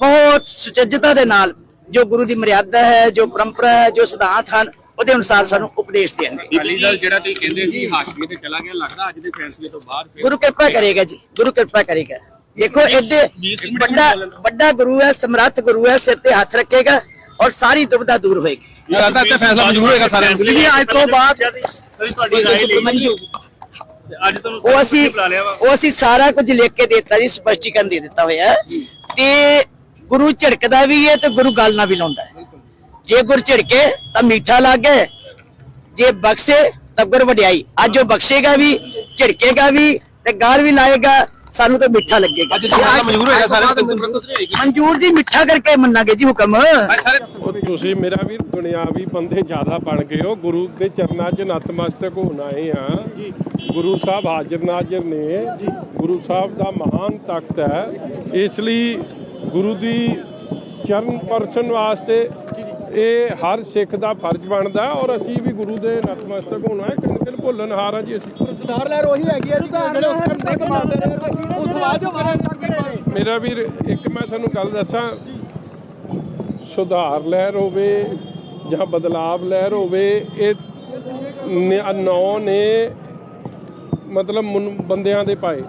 ਬਹੁਤ ਸੁਚੱਜਤਾ ਦੇ ਨਾਲ ਜੋ ਗੁਰੂ ਦੀ ਮਰਿਆਦਾ ਹੈ ਜੋ ਪਰੰਪਰਾ ਹੈ ਜੋ ਸਿਧਾਂਤ ਹਨ ਉਹਦੇ ਅਨੁਸਾਰ ਸਾਨੂੰ ਉਪਦੇਸ਼ ਦੇਣਗੇ। ਅਕਾਲੀ ਦਲ ਜਿਹੜਾ ਤੁਸੀਂ ਕਹਿੰਦੇ ਸੀ ਹਾਸ਼ਮੀ ਤੇ ਚਲਾ ਗਿਆ ਲੱਗਦਾ ਅੱਜ ਦੇ ਫੈਸਲੇ ਤੋਂ ਬਾਅਦ ਗੁਰੂ ਕਿਰਪਾ ਕਰੇਗਾ ਜੀ ਗੁਰੂ ਕਿਰਪਾ ਕਰੇਗਾ। ਦੇਖੋ ਇਹਦੇ ਵੱਡਾ ਵੱਡਾ ਗੁਰੂ ਹੈ ਸਮਰੱਥ ਗੁਰੂ ਹੈ ਸਿਰ ਤੇ ਹੱਥ ਰੱਖੇਗਾ ਔਰ ਸਾਰੀ ਦੁਬਦਾ ਦੂਰ ਹੋਏਗੀ। ਲੱਗਦਾ ਇੱਥੇ ਫੈਸਲਾ ਮਨਜ਼ੂਰ ਹੋਏਗਾ ਸਾਰਿਆਂ ਨੂੰ। ਜੀ ਅੱਜ ਤੋਂ ਬਾਅਦ ਕਦੀ ਤੁਹਾਡੀ ਰਾਏ ਲਈ। ਤੇ ਅੱਜ ਤੁਹਾਨੂੰ ਉਹ ਅਸੀਂ ਉਹ ਅਸੀਂ ਸਾਰਾ ਕੁਝ ਲਿਖ ਕੇ ਦਿੱਤਾ ਜੀ ਸਪਸ਼ਟੀਕਰਨ ਦੇ ਦਿੱਤਾ ਹੋਇਆ। ਤੇ ਗੁਰੂ ਝਿੜਕਦਾ ਵੀ ਹੈ ਤੇ ਗੁਰੂ ਗੱਲ ਨਾਲ ਵੀ ਲਾਉਂਦਾ ਹੈ। ਜੇ ਗੁਰ ਝਿੜਕੇ ਤਾਂ ਮਿੱਠਾ ਲੱਗੇ ਜੇ ਬਖਸ਼ੇ ਤਾਂ ਗੁਰ ਵਡਿਆਈ। ਅੱਜ ਉਹ ਬਖਸ਼ੇਗਾ ਵੀ ਝਿੜਕੇਗਾ ਵੀ ਤੇ ਗਾਲ ਵੀ ਲਾਏਗਾ। ਸਾਨੂੰ ਤਾਂ ਮਿੱਠਾ ਲੱਗੇਗਾ। ਅੱਜ ਫੈਸਲਾ ਮਨਜ਼ੂਰ ਹੋਏਗਾ ਸਾਰਿਆਂ ਨੂੰ ਨਹੀਂ ਹੋਏਗੀ। ਮਨਜੂਰ ਜੀ ਮਿੱਠਾ ਕਰਕੇ ਮੰਨਾਂਗੇ ਜੀ ਹੁਕਮ। ਸਾਰੇ ਤੁਸੀਂ ਮੇਰਾ ਵੀਰ ਦੁਨਿਆਵੀ ਬੰਦੇ ਜ਼ਿਆਦਾ ਬਣ ਗਏ ਹੋ। ਗੁਰੂ ਦੇ ਚਰਨਾਂ 'ਚ ਨਤਮਸਤਕ ਹੋਣ ਆਏ ਆ। ਗੁਰੂ ਸਾਹਿਬ ਹਾਜ਼ਰ ਨਾਜ਼ਰ ਨੇ। ਗੁਰੂ ਸਾਹਿਬ ਦਾ ਮਹਾਨ ਤਖਤ ਹੈ। ਇਸ ਲਈ ਗੁਰੂ ਦੀ ਚਰਨ ਪਰਸਨ ਵਾਸਤੇ ਇਹ ਹਰ ਸਿੱਖ ਦਾ ਫਰਜ਼ ਬਣਦਾ ਔਰ ਅਸੀਂ ਵੀ ਗੁਰੂ ਦੇ ਨਤਮਸਤਕ ਹੋਣਾ ਹੈ ਕਿਨ ਕਿਨ ਭੁੱਲਣ ਹਾਰ ਆ ਜੀ ਅਸੀਂ। ਸਰਦਾਰ ਲਹਿਰ ਉਹੀ ਹੈਗੀ ਹੈ ਜਿਹੜੇ ਉਸ ਟਾਈਮ ਮਾਰਦੇ ਉਸ ਮੇਰਾ ਵੀਰ ਇੱਕ ਮੈਂ ਤੁਹਾਨੂੰ ਗੱਲ ਦੱਸਾਂ। ਸੁਧਾਰ ਲਹਿਰ ਹੋਵੇ ਜਾਂ ਬਦਲਾਵ ਲਹਿਰ ਹੋਵੇ ਇਹ ਨ- ਨੌ ਮਤਲਬ ਬੰਦਿਆਂ ਦੇ ਪਾਏ।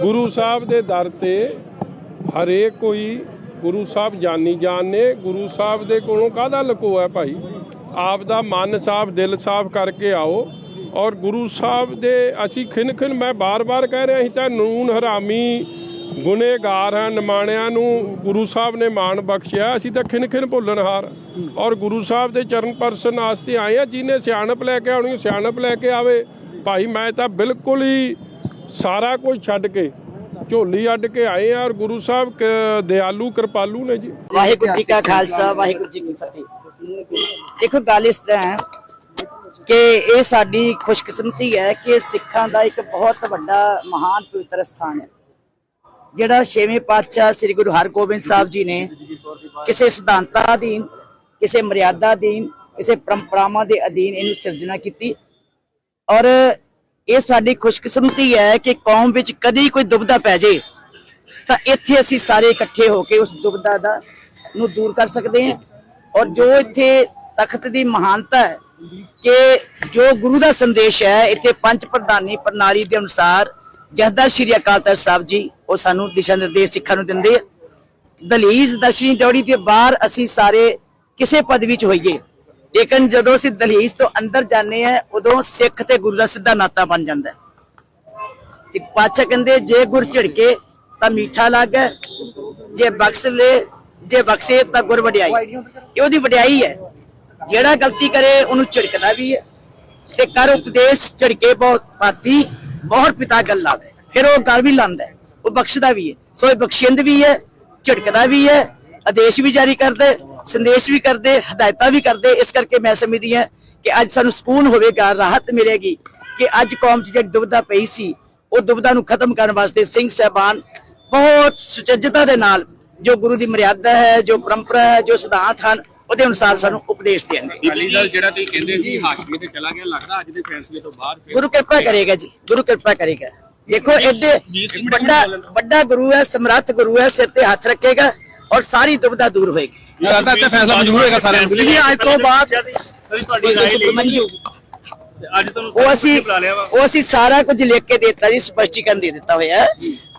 ਗੁਰੂ ਸਾਹਿਬ ਦੇ ਦਰ ਤੇ ਹਰੇਕ ਕੋਈ ਗੁਰੂ ਸਾਹਿਬ ਜਾਨੀ ਜਾਨ ਨੇ, ਗੁਰੂ ਸਾਹਿਬ ਦੇ ਕੋਲੋਂ ਕਾਹਦਾ ਲਕੋ ਹੈ ਭਾਈ? ਆਪ ਦਾ ਮਨ ਸਾਫ਼ ਦਿਲ ਸਾਫ਼ ਕਰਕੇ ਆਓ। ਔਰ ਗੁਰੂ ਸਾਹਿਬ ਦੇ ਅਸੀਂ ਖਿਨ ਖਿਨ ਮੈਂ ਬਾਰ-ਬਾਰ ਕਹਿ ਰਿਹਾ ਅਸੀਂ ਤਾਂ ਨੂਨ ਹਰਾਮੀ ਗੁਨੇਗਾਰ ਹਨ ਨਿਮਾਣਿਆਂ ਨੂੰ, ਗੁਰੂ ਸਾਹਿਬ ਨੇ ਮਾਣ ਬਖਸ਼ਿਆ, ਅਸੀਂ ਤਾਂ ਖਿਨ ਖਿਨ ਭੁੱਲਣਹਾਰ ਔਰ ਗੁਰੂ ਸਾਹਿਬ ਦੇ ਚਰਨ ਪਰਸਨ ਵਾਸਤੇ ਆਏ ਆ, ਜਿਹਨੇ ਸਿਆਣਪ ਲੈ ਕੇ ਆਉਣੀ, ਸਿਆਣਪ ਲੈ ਕੇ ਆਵੇ। ਭਾਈ, ਮੈਂ ਤਾਂ ਬਿਲਕੁਲ ਹੀ ਸਾਰਾ ਕੁਝ ਛੱਡ ਕੇ ਝੋਲੀ ਅੱਡ ਕੇ ਆਏ ਆ ਔਰ ਗੁਰੂ ਸਾਹਿਬ ਦਿਆਲੂ, ਕਿਰਪਾਲੂ ਨੇ ਜੀ। ਵਾਹਿਗੁਰੂ ਜੀ ਕਾ ਖਾਲਸਾ, ਵਾਹਿਗੁਰੂ ਜੀ ਕੀ ਫਤਿਹ। ਦੇਖੋ, ਗੱਲ ਇਸ ਤਰ੍ਹਾਂ ਹੈ ਕਿ ਇਹ ਸਾਡੀ ਖੁਸ਼ਕਿਸਮਤੀ ਹੈ ਕਿ ਸਿੱਖਾਂ ਦਾ ਇੱਕ ਬਹੁਤ ਵੱਡਾ ਮਹਾਨ ਪਵਿੱਤਰ ਸਥਾਨ ਹੈ। ਜਿਹੜਾ ਛੇਵੇਂ ਪਾਤਸ਼ਾਹ ਸ੍ਰੀ ਗੁਰੂ ਹਰਗੋਬਿੰਦ ਸਾਹਿਬ ਜੀ ਨੇ ਕਿਸੇ ਸਿਧਾਂਤਾਂ ਅਧੀਨ, ਕਿਸੇ ਮਰਿਆਦਾ ਅਧੀਨ, ਕਿਸੇ ਪਰੰਪਰਾਵਾਂ ਦੇ ਅਧੀਨ ਇਹਨੂੰ ਸਿਰਜਣਾ ਕੀਤੀ। ਔਰ ਇਹ ਸਾਡੀ ਖੁਸ਼ਕਿਸਮਤੀ ਹੈ ਕਿ ਕੌਮ ਵਿੱਚ ਕਦੀ ਕੋਈ ਦੁਬਦਾ ਪੈ ਜੇ। ਤਾਂ ਇੱਥੇ ਅਸੀਂ ਸਾਰੇ ਇਕੱਠੇ ਹੋ ਕੇ ਉਸ ਦੁਬਦਾ ਦਾ ਨੂੰ ਦੂਰ ਕਰ ਸਕਦੇ ਹਾਂ। ਔਰ ਜੋ ਇੱਥੇ ਤਖਤ ਦੀ ਮਹਾਨਤਾ ਹੈ ਕਿ ਜੋ ਗੁਰੂ ਦਾ ਸੰਦੇਸ਼ ਹੈ, ਇੱਥੇ ਪੰਜ ਪ੍ਰਧਾਨੀ ਪ੍ਰਣਾਲੀ ਦੇ ਅਨੁਸਾਰ ਜਹਦਰ ਸ਼੍ਰੀ ਅਕਾਲ ਤਖਤ ਸਾਹਿਬ ਜੀ, ਉਹ ਸਾਨੂੰ ਦਿਸ਼ਾ ਨਿਰਦੇਸ਼ ਸਿੱਖਾਂ ਨੂੰ ਦਿੰਦੇ ਆ। ਦਲੀਜ ਦਸ਼ਨੀ ਦੌੜੀ ਦੇ ਬਾਹਰ ਅਸੀਂ ਸਾਰੇ ਕਿਸੇ ਪਦਵੀ ਚ ਹੋਈਏ। ਲੇਕਿਨ ਜਦੋਂ ਅਸੀਂ ਦਲੀਜ ਤੋਂ ਅੰਦਰ ਜਾਂਦੇ ਆ ਉਦੋਂ ਸਿੱਖ ਤੇ ਗੁਰੂ ਦਾ ਸਿੱਧਾ ਨਾਤਾ ਬਣ ਜਾਂਦਾ ਤੇ ਪਾਚਕ ਕਹਿੰਦੇ, ਜੇ ਗੁਰ ਝਿੜਕੇ ਤਾਂ ਮਿੱਠਾ ਲੱਗੇ, ਜੇ ਬਖਸ਼ ਲੈ, ਜੇ ਬਖਸ਼ੇ ਤਾਂ ਗੁਰ ਵਡਿਆਈ। ਇਹ ਉਹਦੀ ਵਡਿਆਈ ਹੈ। ਜਿਹੜਾ ਗਲਤੀ ਕਰੇ, ਉਹਨੂੰ ਝਿੜਕਦਾ ਵੀ ਹੈ। ਤੇ ਕਰ ਉਪਦੇਸ਼ ਝਿੜਕੇ ਬਹੁਤ ਪਾਤੀ, ਬਹੁਤ ਪਿਤਾ ਗੱਲ ਲਾਵੇ ਫਿਰ ਉਹ ਗੱਲ ਵੀ ਲਾਂਦਾ ਉਹ ਬਖਸ਼ਦਾ ਵੀ ਹੈ। ਸੋ ਇਹ ਬਖਸ਼ਿੰਦ ਵੀ ਹੈ, ਝਿੜਕਦਾ ਵੀ ਹੈ, ਆਦੇਸ਼ ਵੀ ਜਾਰੀ ਕਰਦਾ। ਸੰਦੇਸ਼ ਵੀ ਕਰਦੇ ਹਦਾਇਤਾਂ ਵੀ ਕਰਦੇ। ਇਸ ਕਰਕੇ ਮੈਂ ਸਮਝਦੀ ਹਾਂ ਕਿ ਅੱਜ ਸਾਨੂੰ ਸਕੂਨ ਹੋਵੇਗਾ ਰਾਹਤ ਮਿਲੇਗੀ ਕਿ ਅੱਜ ਕੌਮ 'ਚ ਜਿਹੜੀ ਦੁਬਦਾ ਪਈ ਸੀ ਉਹ ਦੁਬਦਾ ਨੂੰ ਖਤਮ ਕਰਨ ਵਾਸਤੇ ਸਿੰਘ ਸਾਹਿਬਾਨ ਬਹੁਤ ਸੁਚੱਜਤਾ ਦੇ ਨਾਲ ਜੋ ਗੁਰੂ ਦੀ ਮਰਿਆਦਾ ਹੈ ਜੋ ਪਰੰਪਰਾ ਹੈ ਜੋ ਸਿਧਾਂਤ ਹਨ ਉਹਦੇ ਅਨੁਸਾਰ ਸਾਨੂੰ ਉਪਦੇਸ਼ ਦੇਣਗੇ। ਅਕਾਲੀ ਦਲ ਜਿਹੜਾ ਤੁਸੀਂ ਕਹਿੰਦੇ ਸੀ ਹਾਸ਼ੀਏ ਤੇ ਚਲਾ ਗਿਆ ਲੱਗਦਾ ਅੱਜ ਦੇ ਫੈਸਲੇ ਤੋਂ ਬਾਅਦ ਗੁਰੂ ਕਿਰਪਾ ਕਰੇਗਾ ਜੀ ਗੁਰੂ ਕਿਰਪਾ ਕਰੇਗਾ। ਦੇਖੋ ਐਡੇ ਵੱਡਾ ਵੱਡਾ ਗੁਰੂ ਹੈ ਸਮਰੱਥ ਗੁਰੂ ਹੈ ਸਿਰ ਤੇ ਹੱਥ ਰੱਖੇਗਾ ਔਰ ਸਾਰੀ ਦੁਬਿਧਾ ਦੂਰ ਹੋਏਗੀ। ਲੱਗਦਾ ਇੱਥੇ ਫੈਸਲਾ ਮਨਜ਼ੂਰ ਹੋਏਗਾ ਸਾਰਿਆਂ ਨੂੰ। ਜੀ ਅੱਜ ਤੋਂ ਬਾਅਦ ਤੁਹਾਡੀ ਰਾਏ ਲਈ। ਅੱਜ ਤੁਹਾਨੂੰ ਉਹ ਅਸੀਂ ਬੁਲਾ ਲਿਆ ਵਾ। ਉਹ ਅਸੀਂ ਸਾਰਾ ਕੁਝ ਲਿਖ ਕੇ ਦਿੱਤਾ ਜੀ ਸਪਸ਼ਟੀਕਰਨ ਦੇ ਦਿੱਤਾ ਹੋਇਆ।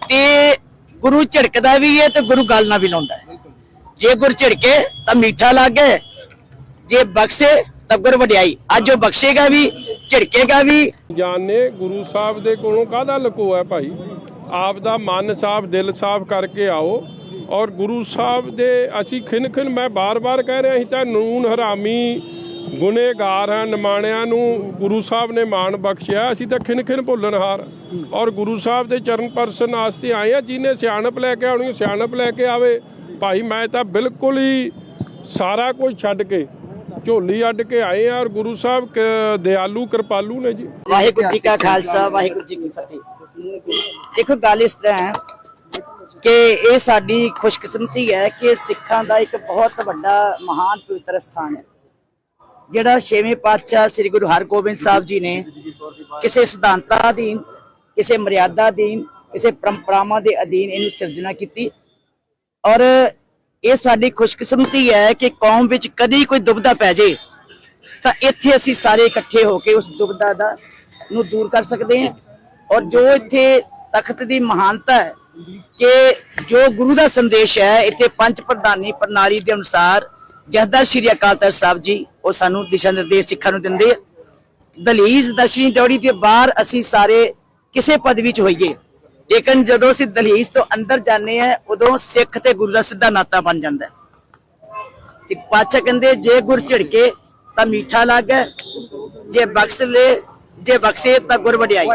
ਤੇ ਗੁਰੂ ਝਿੜਕਦਾ ਵੀ ਹੈ ਤੇ ਗੁਰੂ ਗੱਲ ਨਾਲ ਵੀ ਲਾਉਂਦਾ ਹੈ। ਜੇ ਗੁਰ ਝਿੜਕੇ ਤਾਂ ਮਿੱਠਾ ਲੱਗੇ ਜੇ ਬਖਸ਼ੇ ਤਾਂ ਗੁਰ ਵਡਿਆਈ। ਅੱਜ ਉਹ ਬਖਸ਼ੇਗਾ ਵੀ ਝਿੜਕੇਗਾ ਵੀ। ਜਾਣੇ ਗੁਰੂ ਸਾਹਿਬ ਦੇ ਕੋਲੋਂ ਕਾਹਦਾ ਲਕੋ ਹੈ ਭਾਈ? ਆਪ ਦਾ ਮਨ ਸਾਫ਼ ਦਿਲ ਸਾਫ਼ ਕਰਕੇ ਆਓ। ਔਰ ਗੁਰੂ ਸਾਹਿਬ ਦੇ ਅਸੀਂ ਖਿਨ ਖਿਨ, ਮੈਂ ਬਾਰ-ਬਾਰ ਕਹਿ ਰਿਹਾ ਅਸੀਂ ਤਾਂ ਨੂਨ ਹਰਾਮੀ ਗੁਨੇਗਾਰ ਹਾਂ ਨਿਮਾਣਿਆਂ ਨੂੰ ਗੁਰੂ ਸਾਹਿਬ ਨੇ ਮਾਣ ਬਖਸ਼ਿਆ, ਅਸੀਂ ਤਾਂ ਖਿਨ ਖਿਨ ਭੁੱਲਣਹਾਰ ਔਰ ਗੁਰੂ ਸਾਹਿਬ ਦੇ ਚਰਨ ਪਰਸਨ ਆਸਤੇ ਆਏ ਆ, ਜਿਹਨੇ ਸਿਆਣਪ ਲੈ ਕੇ ਆਉਣੀ ਸਿਆਣਪ ਲੈ ਕੇ ਆਵੇ। ਭਾਈ, ਮੈਂ ਤਾਂ ਬਿਲਕੁਲ ਹੀ ਸਾਰਾ ਕੁਝ ਛੱਡ ਕੇ, ਝੋਲੀ ਅੱਡ ਕੇ ਆਏ ਆ, ਔਰ ਗੁਰੂ ਸਾਹਿਬ ਦਿਆਲੂ, ਕਿਰਪਾਲੂ ਨੇ ਜੀ। ਵਾਹਿਗੁਰੂ ਜੀ ਕਾ ਖਾਲਸਾ, ਵਾਹਿਗੁਰੂ ਜੀ ਕੀ ਫਤਿਹ। ਦੇਖੋ, ਗੱਲ ਇਸ ਤਰ੍ਹਾਂ ਹੈ ਕਿ ਇਹ ਸਾਡੀ ਖੁਸ਼ਕਿਸਮਤੀ ਹੈ ਕਿ ਸਿੱਖਾਂ ਦਾ ਇੱਕ ਬਹੁਤ ਵੱਡਾ ਮਹਾਨ ਪਵਿੱਤਰ ਸਥਾਨ ਹੈ। ਜਿਹੜਾ ਛੇਵੇਂ ਪਾਤਸ਼ਾਹ ਸ੍ਰੀ ਗੁਰੂ ਹਰਗੋਬਿੰਦ ਸਾਹਿਬ ਜੀ ਨੇ ਕਿਸੇ ਸਿਧਾਂਤਾਂ ਅਧੀਨ, ਕਿਸੇ ਮਰਿਆਦਾ ਅਧੀਨ, ਕਿਸੇ ਪਰੰਪਰਾਵਾਂ ਦੇ ਅਧੀਨ ਇਹਨੂੰ ਸਿਰਜਣਾ ਕੀਤੀ ਔਰ ਇਹ ਸਾਡੀ ਖੁਸ਼ਕਿਸਮਤੀ ਹੈ ਕਿ ਕੌਮ ਵਿੱਚ ਕਦੀ ਕੋਈ ਦੁਬਦਾ ਪੈ ਜੇ ਤਾਂ ਇੱਥੇ ਅਸੀਂ ਸਾਰੇ ਇਕੱਠੇ ਹੋ ਕੇ ਉਸ ਦੁਬਦਾ ਦਾ ਨੂੰ ਦੂਰ ਕਰ ਸਕਦੇ ਹਾਂ ਔਰ ਜੋ ਇੱਥੇ ਤਖਤ ਦੀ ਮਹਾਨਤਾ ਹੈ ਕਿ ਜੋ ਗੁਰੂ ਦਾ ਸੰਦੇਸ਼ ਹੈ, ਇੱਥੇ ਪੰਜ ਪ੍ਰਧਾਨੀ ਪ੍ਰਣਾਲੀ ਦੇ ਅਨੁਸਾਰ ਜਹਦਰ ਸ਼੍ਰੀ ਅਕਾਲ ਤਖਤ ਸਾਹਿਬ ਜੀ, ਉਹ ਸਾਨੂੰ ਦਿਸ਼ਾ ਨਿਰਦੇਸ਼ ਸਿੱਖਾਂ ਨੂੰ ਦਿੰਦੇ ਆ। ਦਲੀਜ ਦਸ਼ਨੀ ਦੌੜੀ ਦੇ ਬਾਹਰ ਅਸੀਂ ਸਾਰੇ ਕਿਸੇ ਪਦਵੀ ਚ ਹੋਈਏ। ਲੇਕਿਨ ਜਦੋਂ ਅਸੀਂ ਦਲੀਜ ਤੋਂ ਅੰਦਰ ਜਾਂਦੇ ਆ ਉਦੋਂ ਸਿੱਖ ਤੇ ਗੁਰੂ ਦਾ ਸਿੱਧਾ ਨਾਤਾ ਬਣ ਜਾਂਦਾ ਹੈ। ਤੇ ਪਾਚਾ ਕਹਿੰਦੇ, ਜੇ ਗੁਰ ਝਿੜਕੇ ਤਾਂ ਮਿੱਠਾ ਲੱਗੇ ਜੇ ਬਖਸ਼ ਲੈ, ਜੇ ਬਖਸ਼ੇ ਤਾਂ ਗੁਰ ਵਡਿਆਈ।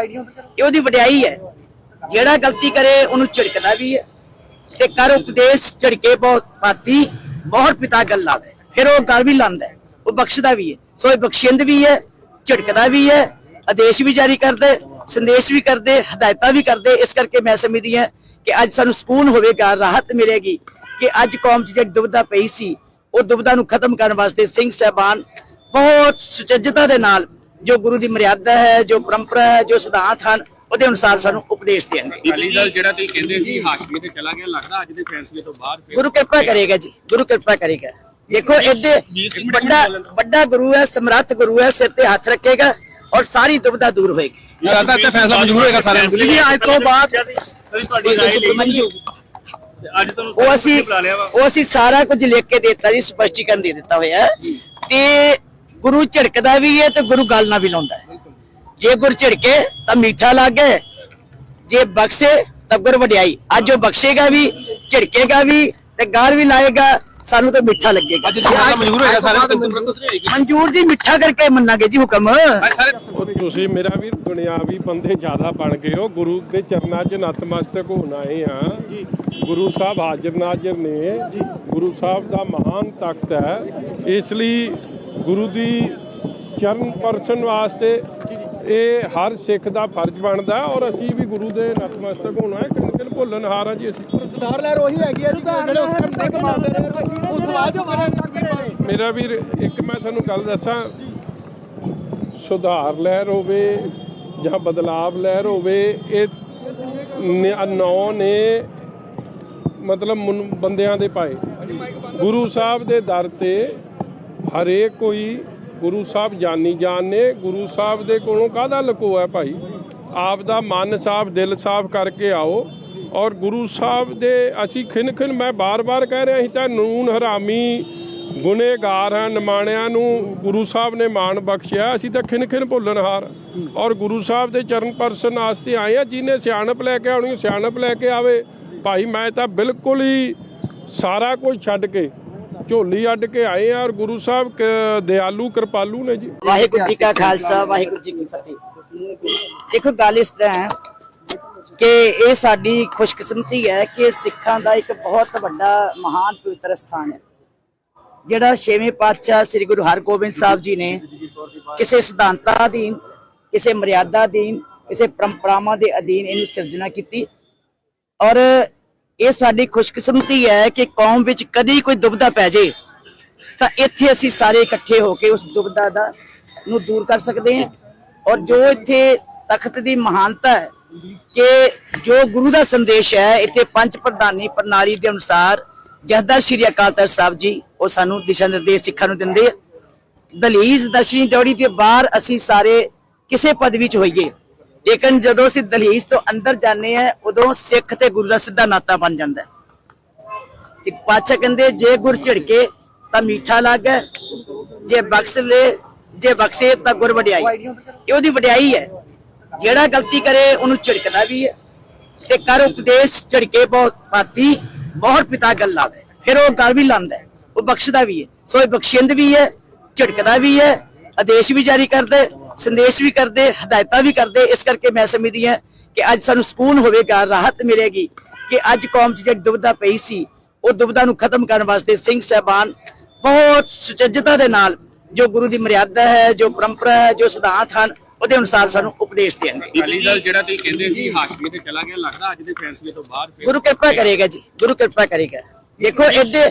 ਇਹ ਉਹਦੀ ਵਡਿਆਈ ਹੈ। ਜਿਹੜਾ ਗਲਤੀ ਕਰੇ, ਉਹਨੂੰ ਝਿੜਕਦਾ ਵੀ ਹੈ। ਤੇ ਕਰ ਉਪਦੇਸ਼ ਝਿੜਕੇ ਬਹੁਤ ਪਾਤੀ ਬਹੁਤ ਪਿਤਾ ਗੱਲ ਲਾਵੇ ਫਿਰ ਉਹ ਗੱਲ ਵੀ ਲਾਂਦਾ ਉਹ ਬਖਸ਼ਦਾ ਵੀ ਹੈ। ਸੋ ਇਹ ਬਖਸ਼ਿੰਦ ਵੀ ਹੈ, ਝਿੜਕਦਾ ਵੀ ਹੈ, ਆਦੇਸ਼ ਵੀ ਜਾਰੀ ਕਰਦੇ, ਸੰਦੇਸ਼ ਵੀ ਕਰਦੇ, ਹਦਾਇਤਾਂ ਵੀ ਕਰਦੇ। ਇਸ ਕਰਕੇ ਮੈਂ ਸਮਝਦੀ ਹਾਂ ਕਿ ਅੱਜ ਸਾਨੂੰ ਸਕੂਨ ਹੋਵੇਗਾ, ਰਾਹਤ ਮਿਲੇਗੀ ਕਿ ਅੱਜ ਕੌਮ 'ਚ ਜਿਹੜੀ ਦੁਬਿਧਾ ਪਈ ਸੀ, ਉਹ ਦੁਬਿਧਾ ਨੂੰ ਖਤਮ ਕਰਨ ਵਾਸਤੇ ਸਿੰਘ ਸਾਹਿਬਾਨ ਬਹੁਤ ਸੁਚੱਜਤਾ ਦੇ ਨਾਲ ਜੋ ਗੁਰੂ ਦੀ ਮਰਿਆਦਾ ਹੈ, ਜੋ ਪਰੰਪਰਾ ਹੈ, ਜੋ ਸਿਧਾਂਤ ਹਨ ਉਹਦੇ ਅਨੁਸਾਰ ਸਾਨੂੰ ਉਪਦੇਸ਼ ਦੇਣਗੇ। ਅਕਾਲੀ ਦਲ ਜਿਹੜਾ ਤੁਸੀਂ ਕਹਿੰਦੇ ਸੀ ਹਾਸ਼ੀਏ ਤੇ ਚਲਾ ਗਿਆ ਲੱਗਦਾ ਅੱਜ ਦੇ ਫੈਸਲੇ ਤੋਂ ਬਾਅਦ ਫਿਰ ਗੁਰੂ ਕਿਰਪਾ ਕਰੇਗਾ ਜੀ ਗੁਰੂ ਕਿਰਪਾ ਕਰੇਗਾ। ਦੇਖੋ ਐਡੇ ਵੱਡਾ ਵੱਡਾ ਗੁਰੂ ਹੈ ਸਮਰੱਥ ਗੁਰੂ ਹੈ ਸਿਰ ਤੇ ਹੱਥ ਰੱਖੇਗਾ ਔਰ ਸਾਰੀ ਦੁਬਿਧਾ ਦੂਰ ਹੋਏਗੀ। ਲੱਗਦਾ ਇੱਥੇ ਫੈਸਲਾ ਮਨਜ਼ੂਰ ਹੋਏਗਾ ਸਾਰਿਆਂ ਨੂੰ। ਜੀ ਅੱਜ ਤੋਂ ਬਾਅਦ ਤੁਹਾਡੀ ਰਾਏ ਲਈ ਅੱਜ ਤੁਹਾਨੂੰ ਉਹ ਅਸੀਂ ਬੁਲਾ ਲਿਆ ਵਾ। ਉਹ ਅਸੀਂ ਸਾਰਾ ਕੁਝ ਲਿਖ ਕੇ ਦਿੱਤਾ ਜੀ ਸਪਸ਼ਟੀਕਰਨ ਦੇ ਦਿੱਤਾ ਹੋਇਆ। ਤੇ ਗੁਰੂ ਝਿੜਕਦਾ ਵੀ ਹੈ ਤੇ ਗੁਰੂ ਗੱਲ ਨਾਲ ਵੀ ਲਾਉਂਦਾ ਹੈ। ਜੇ ਗੁਰ ਝਿੜਕੇ ਤਾਂ ਮਿੱਠਾ ਲੱਗੇ ਜੇ ਬਖਸ਼ੇ ਤਾਂ ਗੁਰ ਵਡਿਆਈ। ਅੱਜ ਉਹ ਬਖਸ਼ੇਗਾ ਵੀ ਝਿੜਕੇਗਾ ਵੀ ਤੇ ਗਾਲ ਵੀ ਲਾਏਗਾ ਸਾਨੂੰ ਤਾਂ ਮਿੱਠਾ ਲੱਗੇਗਾ। ਅੱਜ ਮਨਜ਼ੂਰ ਹੋਏਗਾ ਜੀ ਮਿੱਠਾ ਕਰਕੇ ਮੰਨਾਂਗੇ ਜੀ ਹੁਕਮ। ਉਹ ਤੁਸੀਂ ਮੇਰਾ ਵੀਰ ਦੁਨਿਆਵੀ ਬੰਦੇ ਜ਼ਿਆਦਾ ਬਣ ਗਏ ਹੋ। ਗੁਰੂ ਦੇ ਚਰਨਾਂ 'ਚ ਨਤਮਸਤਕ ਹੋਣ ਆਏ ਆ। ਗੁਰੂ ਸਾਹਿਬ ਹਾਜ਼ਰ ਨਾਜ਼ਰ ਨੇ। ਗੁਰੂ ਸਾਹਿਬ ਦਾ ਮਹਾਨ ਤਖਤ ਹੈ। ਇਸ ਲਈ ਗੁਰੂ ਦੀ ਚਰਨ ਪਰਸਨ ਵਾਸਤੇ ਇਹ ਹਰ ਸਿੱਖ ਦਾ ਫਰਜ਼ ਬਣਦਾ ਔਰ ਅਸੀਂ ਵੀ ਗੁਰੂ ਦੇ ਨਤਮਸਤਕ ਹੋਣਾ ਹੈ ਕਿਨ ਕਿਨ ਭੁੱਲਣ ਹਾਰ ਆ ਜੀ ਅਸੀਂ। ਸਰਦਾਰ ਲਹਿਰ ਉਹੀ ਹੈਗੀ ਹੈ ਜੀ ਜਿਹੜੇ ਉਸ ਟਾਈਮ ਟੈਕ ਮਾਰਦੇ ਰਹੇ ਉਹ ਸਵਾਲ ਜੋ ਕਰੇ ਮੇਰਾ। ਵੀਰ ਇੱਕ ਮੈਂ ਤੁਹਾਨੂੰ ਗੱਲ ਦੱਸਾਂ ਸੁਧਾਰ ਲਹਿਰ ਹੋਵੇ ਜਾਂ ਬਦਲਾਵ ਲਹਿਰ ਹੋਵੇ ਇਹ ਨ- ਨੌ ਨੇ ਮਤਲਬ ਬੰਦਿਆਂ ਦੇ ਪਾਏ। ਗੁਰੂ ਸਾਹਿਬ ਦੇ ਦਰ ਤੇ ਹਰੇਕ ਕੋਈ ਗੁਰੂ ਸਾਹਿਬ ਜਾਨੀ ਜਾਨ ਨੇ, ਗੁਰੂ ਸਾਹਿਬ ਦੇ ਕੋਲੋਂ ਕਾਹਦਾ ਲਕੋ ਹੈ ਭਾਈ? ਆਪ ਦਾ ਮਨ ਸਾਫ਼, ਦਿਲ ਸਾਫ਼ ਕਰਕੇ ਆਓ। ਔਰ ਗੁਰੂ ਸਾਹਿਬ ਦੇ ਅਸੀਂ ਖਿਨ ਖਿਨ ਮੈਂ ਬਾਰ-ਬਾਰ ਕਹਿ ਰਿਹਾ ਅਸੀਂ ਤਾਂ ਨੂਨ ਹਰਾਮੀ ਗੁਨੇਗਾਰ ਹਾਂ ਨਿਮਾਣਿਆਂ ਨੂੰ, ਗੁਰੂ ਸਾਹਿਬ ਨੇ ਮਾਣ ਬਖਸ਼ਿਆ, ਅਸੀਂ ਤਾਂ ਖਿਨ ਖਿਨ ਭੁੱਲਣਹਾਰ ਔਰ ਗੁਰੂ ਸਾਹਿਬ ਦੇ ਚਰਨ ਪਰਸਨ ਆਸਤੇ ਆਏ ਆ, ਜਿਹਨੇ ਸਿਆਣਪ ਲੈ ਕੇ ਆਉਣੀ, ਸਿਆਣਪ ਲੈ ਕੇ ਆਵੇ। ਭਾਈ, ਮੈਂ ਤਾਂ ਬਿਲਕੁਲ ਹੀ ਸਾਰਾ ਕੁਝ ਛੱਡ ਕੇ ਝੋਲੀ ਅੱਡ ਕੇ ਆਏ ਆ ਔਰ ਗੁਰੂ ਸਾਹਿਬ ਦਿਆਲੂ, ਕਿਰਪਾਲੂ ਨੇ ਜੀ। ਵਾਹਿਗੁਰੂ ਜੀ ਕਾ ਖਾਲਸਾ, ਵਾਹਿਗੁਰੂ ਜੀ ਕੀ ਫਤਿਹ। ਦੇਖੋ, ਗੱਲ ਇਸ ਤਰ੍ਹਾਂ ਹੈ ਕਿ ਇਹ ਸਾਡੀ ਖੁਸ਼ਕਿਸਮਤੀ ਹੈ ਕਿ ਸਿੱਖਾਂ ਦਾ ਇੱਕ ਬਹੁਤ ਵੱਡਾ ਮਹਾਨ ਪਵਿੱਤਰ ਸਥਾਨ ਹੈ। ਜਿਹੜਾ ਛੇਵੇਂ ਪਾਤਸ਼ਾਹ ਸ੍ਰੀ ਗੁਰੂ ਹਰਗੋਬਿੰਦ ਸਾਹਿਬ ਜੀ ਨੇ ਕਿਸੇ ਸਿਧਾਂਤਾਂ ਅਧੀਨ, ਕਿਸੇ ਮਰਿਆਦਾ ਅਧੀਨ, ਕਿਸੇ ਪਰੰਪਰਾਵਾਂ ਦੇ ਅਧੀਨ ਇਹਨੂੰ ਸਿਰਜਣਾ ਕੀਤੀ ਔਰ ਇਹ ਸਾਡੀ ਖੁਸ਼ਕਿਸਮਤੀ ਹੈ ਕਿ ਕੌਮ ਵਿੱਚ ਕਦੀ ਕੋਈ ਦੁਬਦਾ ਪੈ ਜੇ। ਤਾਂ ਇੱਥੇ ਅਸੀਂ ਸਾਰੇ ਇਕੱਠੇ ਹੋ ਕੇ ਉਸ ਦੁਬਦਾ ਦਾ ਨੂੰ ਦੂਰ ਕਰ ਸਕਦੇ ਹਾਂ। ਔਰ ਜੋ ਇੱਥੇ ਤਖਤ ਦੀ ਮਹਾਨਤਾ ਹੈ ਕਿ ਜੋ ਗੁਰੂ ਦਾ ਸੰਦੇਸ਼ ਹੈ, ਇੱਥੇ ਪੰਜ ਪ੍ਰਧਾਨੀ ਪ੍ਰਣਾਲੀ ਦੇ ਅਨੁਸਾਰ ਜਹਦਰ ਸ਼੍ਰੀ ਅਕਾਲ ਤਖਤ ਸਾਹਿਬ ਜੀ, ਉਹ ਸਾਨੂੰ ਦਿਸ਼ਾ ਨਿਰਦੇਸ਼ ਸਿੱਖਾਂ ਨੂੰ ਦਿੰਦੇ ਆ। ਦਲੀਜ ਦਸ਼ਨੀ ਦੌੜੀ ਦੇ ਬਾਹਰ ਅਸੀਂ ਸਾਰੇ ਕਿਸੇ ਪਦਵੀ ਚ ਹੋਈਏ। ਲੇਕਿਨ ਜਦੋਂ ਅਸੀਂ ਦਲੀਜ ਤੋਂ ਅੰਦਰ ਜਾਂਦੇ ਆ ਉਦੋਂ ਸਿੱਖ ਤੇ ਗੁਰੂ ਦਾ ਸਿੱਧਾ ਨਾਤਾ ਬਣ ਜਾਂਦਾ ਤੇ ਪਾਚਾ ਕਹਿੰਦੇ, ਜੇ ਗੁਰ ਝਿੜਕੇ ਤਾਂ ਮਿੱਠਾ ਲੱਗੇ ਜੇ ਬਖਸ਼ ਲੈ, ਜੇ ਬਖਸ਼ੇ ਤਾਂ ਗੁਰ ਵਡਿਆਈ। ਇਹ ਉਹਦੀ ਵਡਿਆਈ ਹੈ। ਜਿਹੜਾ ਗਲਤੀ ਕਰੇ, ਉਹਨੂੰ ਝਿੜਕਦਾ ਵੀ ਹੈ। ਤੇ ਕਰ ਉਪਦੇਸ਼ ਝਿੜਕੇ ਬਹੁਤ ਪਾਤੀ ਬਹੁਤ ਪਿਤਾ ਗੱਲ ਲਾਵੇ। ਫਿਰ ਉਹ ਗੱਲ ਵੀ ਲਾਂਦਾ ਉਹ ਬਖਸ਼ਦਾ ਵੀ ਹੈ। ਸੋ ਇਹ ਬਖਸ਼ਿੰਦ ਵੀ ਹੈ, ਝਿੜਕਦਾ ਵੀ ਹੈ, ਆਦੇਸ਼ ਵੀ ਜਾਰੀ ਕਰਦਾ ਸੰਦੇਸ਼ ਵੀ ਕਰਦੇ ਹਦਾਇਤਾਂ ਵੀ ਕਰਦੇ। ਇਸ ਕਰਕੇ ਮੈਂ ਸਮਝਦੀ ਹਾਂ ਕਿ ਅੱਜ ਸਾਨੂੰ ਸਕੂਨ ਹੋਵੇਗਾ ਰਾਹਤ ਮਿਲੇਗੀ ਕਿ ਅੱਜ ਕੌਮ 'ਚ ਜਿਹੜੀ ਦੁਬਦਾ ਪਈ ਸੀ ਉਹ ਦੁਬਦਾ ਨੂੰ ਖਤਮ ਕਰਨ ਵਾਸਤੇ ਸਿੰਘ ਸਾਹਿਬਾਨ ਬਹੁਤ ਸੁਚੱਜਤਾ ਦੇ ਨਾਲ ਜੋ ਗੁਰੂ ਦੀ ਮਰਿਆਦਾ ਹੈ ਜੋ ਪਰੰਪਰਾ ਹੈ ਜੋ ਸਿਧਾਂਤ ਹਨ ਉਹਦੇ ਅਨੁਸਾਰ ਸਾਨੂੰ ਉਪਦੇਸ਼ ਦੇਣਗੇ। ਅਕਾਲੀ ਦਲ ਜਿਹੜਾ ਤੁਸੀਂ ਕਹਿੰਦੇ ਸੀ ਹਾਸ਼ੀਏ ਤੇ ਚਲਾ ਗਿਆ ਲੱਗਦਾ ਅੱਜ ਦੇ ਫੈਸਲੇ ਤੋਂ ਬਾਅਦ ਗੁਰੂ ਕਿਰਪਾ ਕਰੇਗਾ ਜੀ ਗੁਰੂ ਕਿਰਪਾ ਕਰੇਗਾ। ਦੇਖੋ ਇਹਦੇ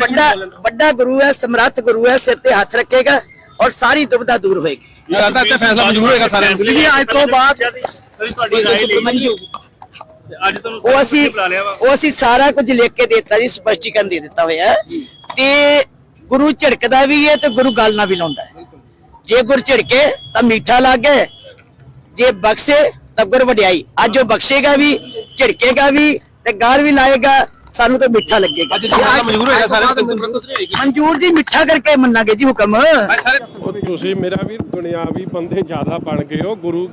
ਵੱਡਾ ਵੱਡਾ ਗੁਰੂ ਹੈ ਸਮਰੱਥ ਗੁਰੂ ਹੈ ਸਿਰ ਤੇ ਹੱਥ ਰੱਖੇਗਾ ਔਰ ਸਾਰੀ ਦੁਬਦਾ ਦੂਰ ਹੋਏਗੀ। ਲੱਗਦਾ ਕਿ ਫੈਸਲਾ ਮਨਜ਼ੂਰ ਹੋਏਗਾ ਸਾਰਿਆਂ ਨੂੰ। ਜੀ ਅੱਜ ਤੋਂ ਬਾਅਦ ਤੁਹਾਡੀ ਰਾਏ ਲਈ ਅੱਜ ਤੁਹਾਨੂੰ ਉਹ ਅਸੀਂ ਬੁਲਾ ਲਿਆ ਵਾ। ਉਹ ਅਸੀਂ ਸਾਰਾ ਕੁਝ ਲਿਖ ਕੇ ਦਿੱਤਾ ਜੀ ਸਪਸ਼ਟੀਕਰਨ ਦੇ ਦਿੱਤਾ ਹੋਇਆ। ਤੇ ਗੁਰੂ ਝਿੜਕਦਾ ਵੀ ਹੈ ਤੇ ਗੁਰੂ ਗੱਲ ਨਾਲ ਵੀ ਲਾਉਂਦਾ ਹੈ। ਜੇ ਗੁਰ ਝਿੜਕੇ ਤਾਂ ਮਿੱਠਾ ਲੱਗੇ ਜੇ ਬਖਸ਼ੇ ਤਾਂ ਗੁਰ ਵਡਿਆਈ। ਅੱਜ ਉਹ ਬਖਸ਼ੇਗਾ ਵੀ ਝਿੜਕੇਗਾ ਵੀ ਤੇ ਗਾਲ ਵੀ ਲਾਏਗਾ। ਸਾਨੂੰ ਤਾਂ ਮਿੱਠਾ ਲੱਗੇਗਾ। ਅੱਜ ਫੈਸਲਾ ਮਨਜ਼ੂਰ ਹੋਏਗਾ ਸਾਰਿਆਂ ਨੂੰ ਮਨਜੂਰ ਜੀ ਮਿੱਠਾ ਕਰਕੇ ਮੰਨਾਂਗੇ ਜੀ ਹੁਕਮ। ਸਾਰੇ ਉਹ ਤੁਸੀਂ ਮੇਰਾ ਵੀ ਦੁਨਿਆਵੀ ਬੰਦੇ ਜ਼ਿਆਦਾ ਬਣ ਗਏ ਹੋ ਗੁਰੂ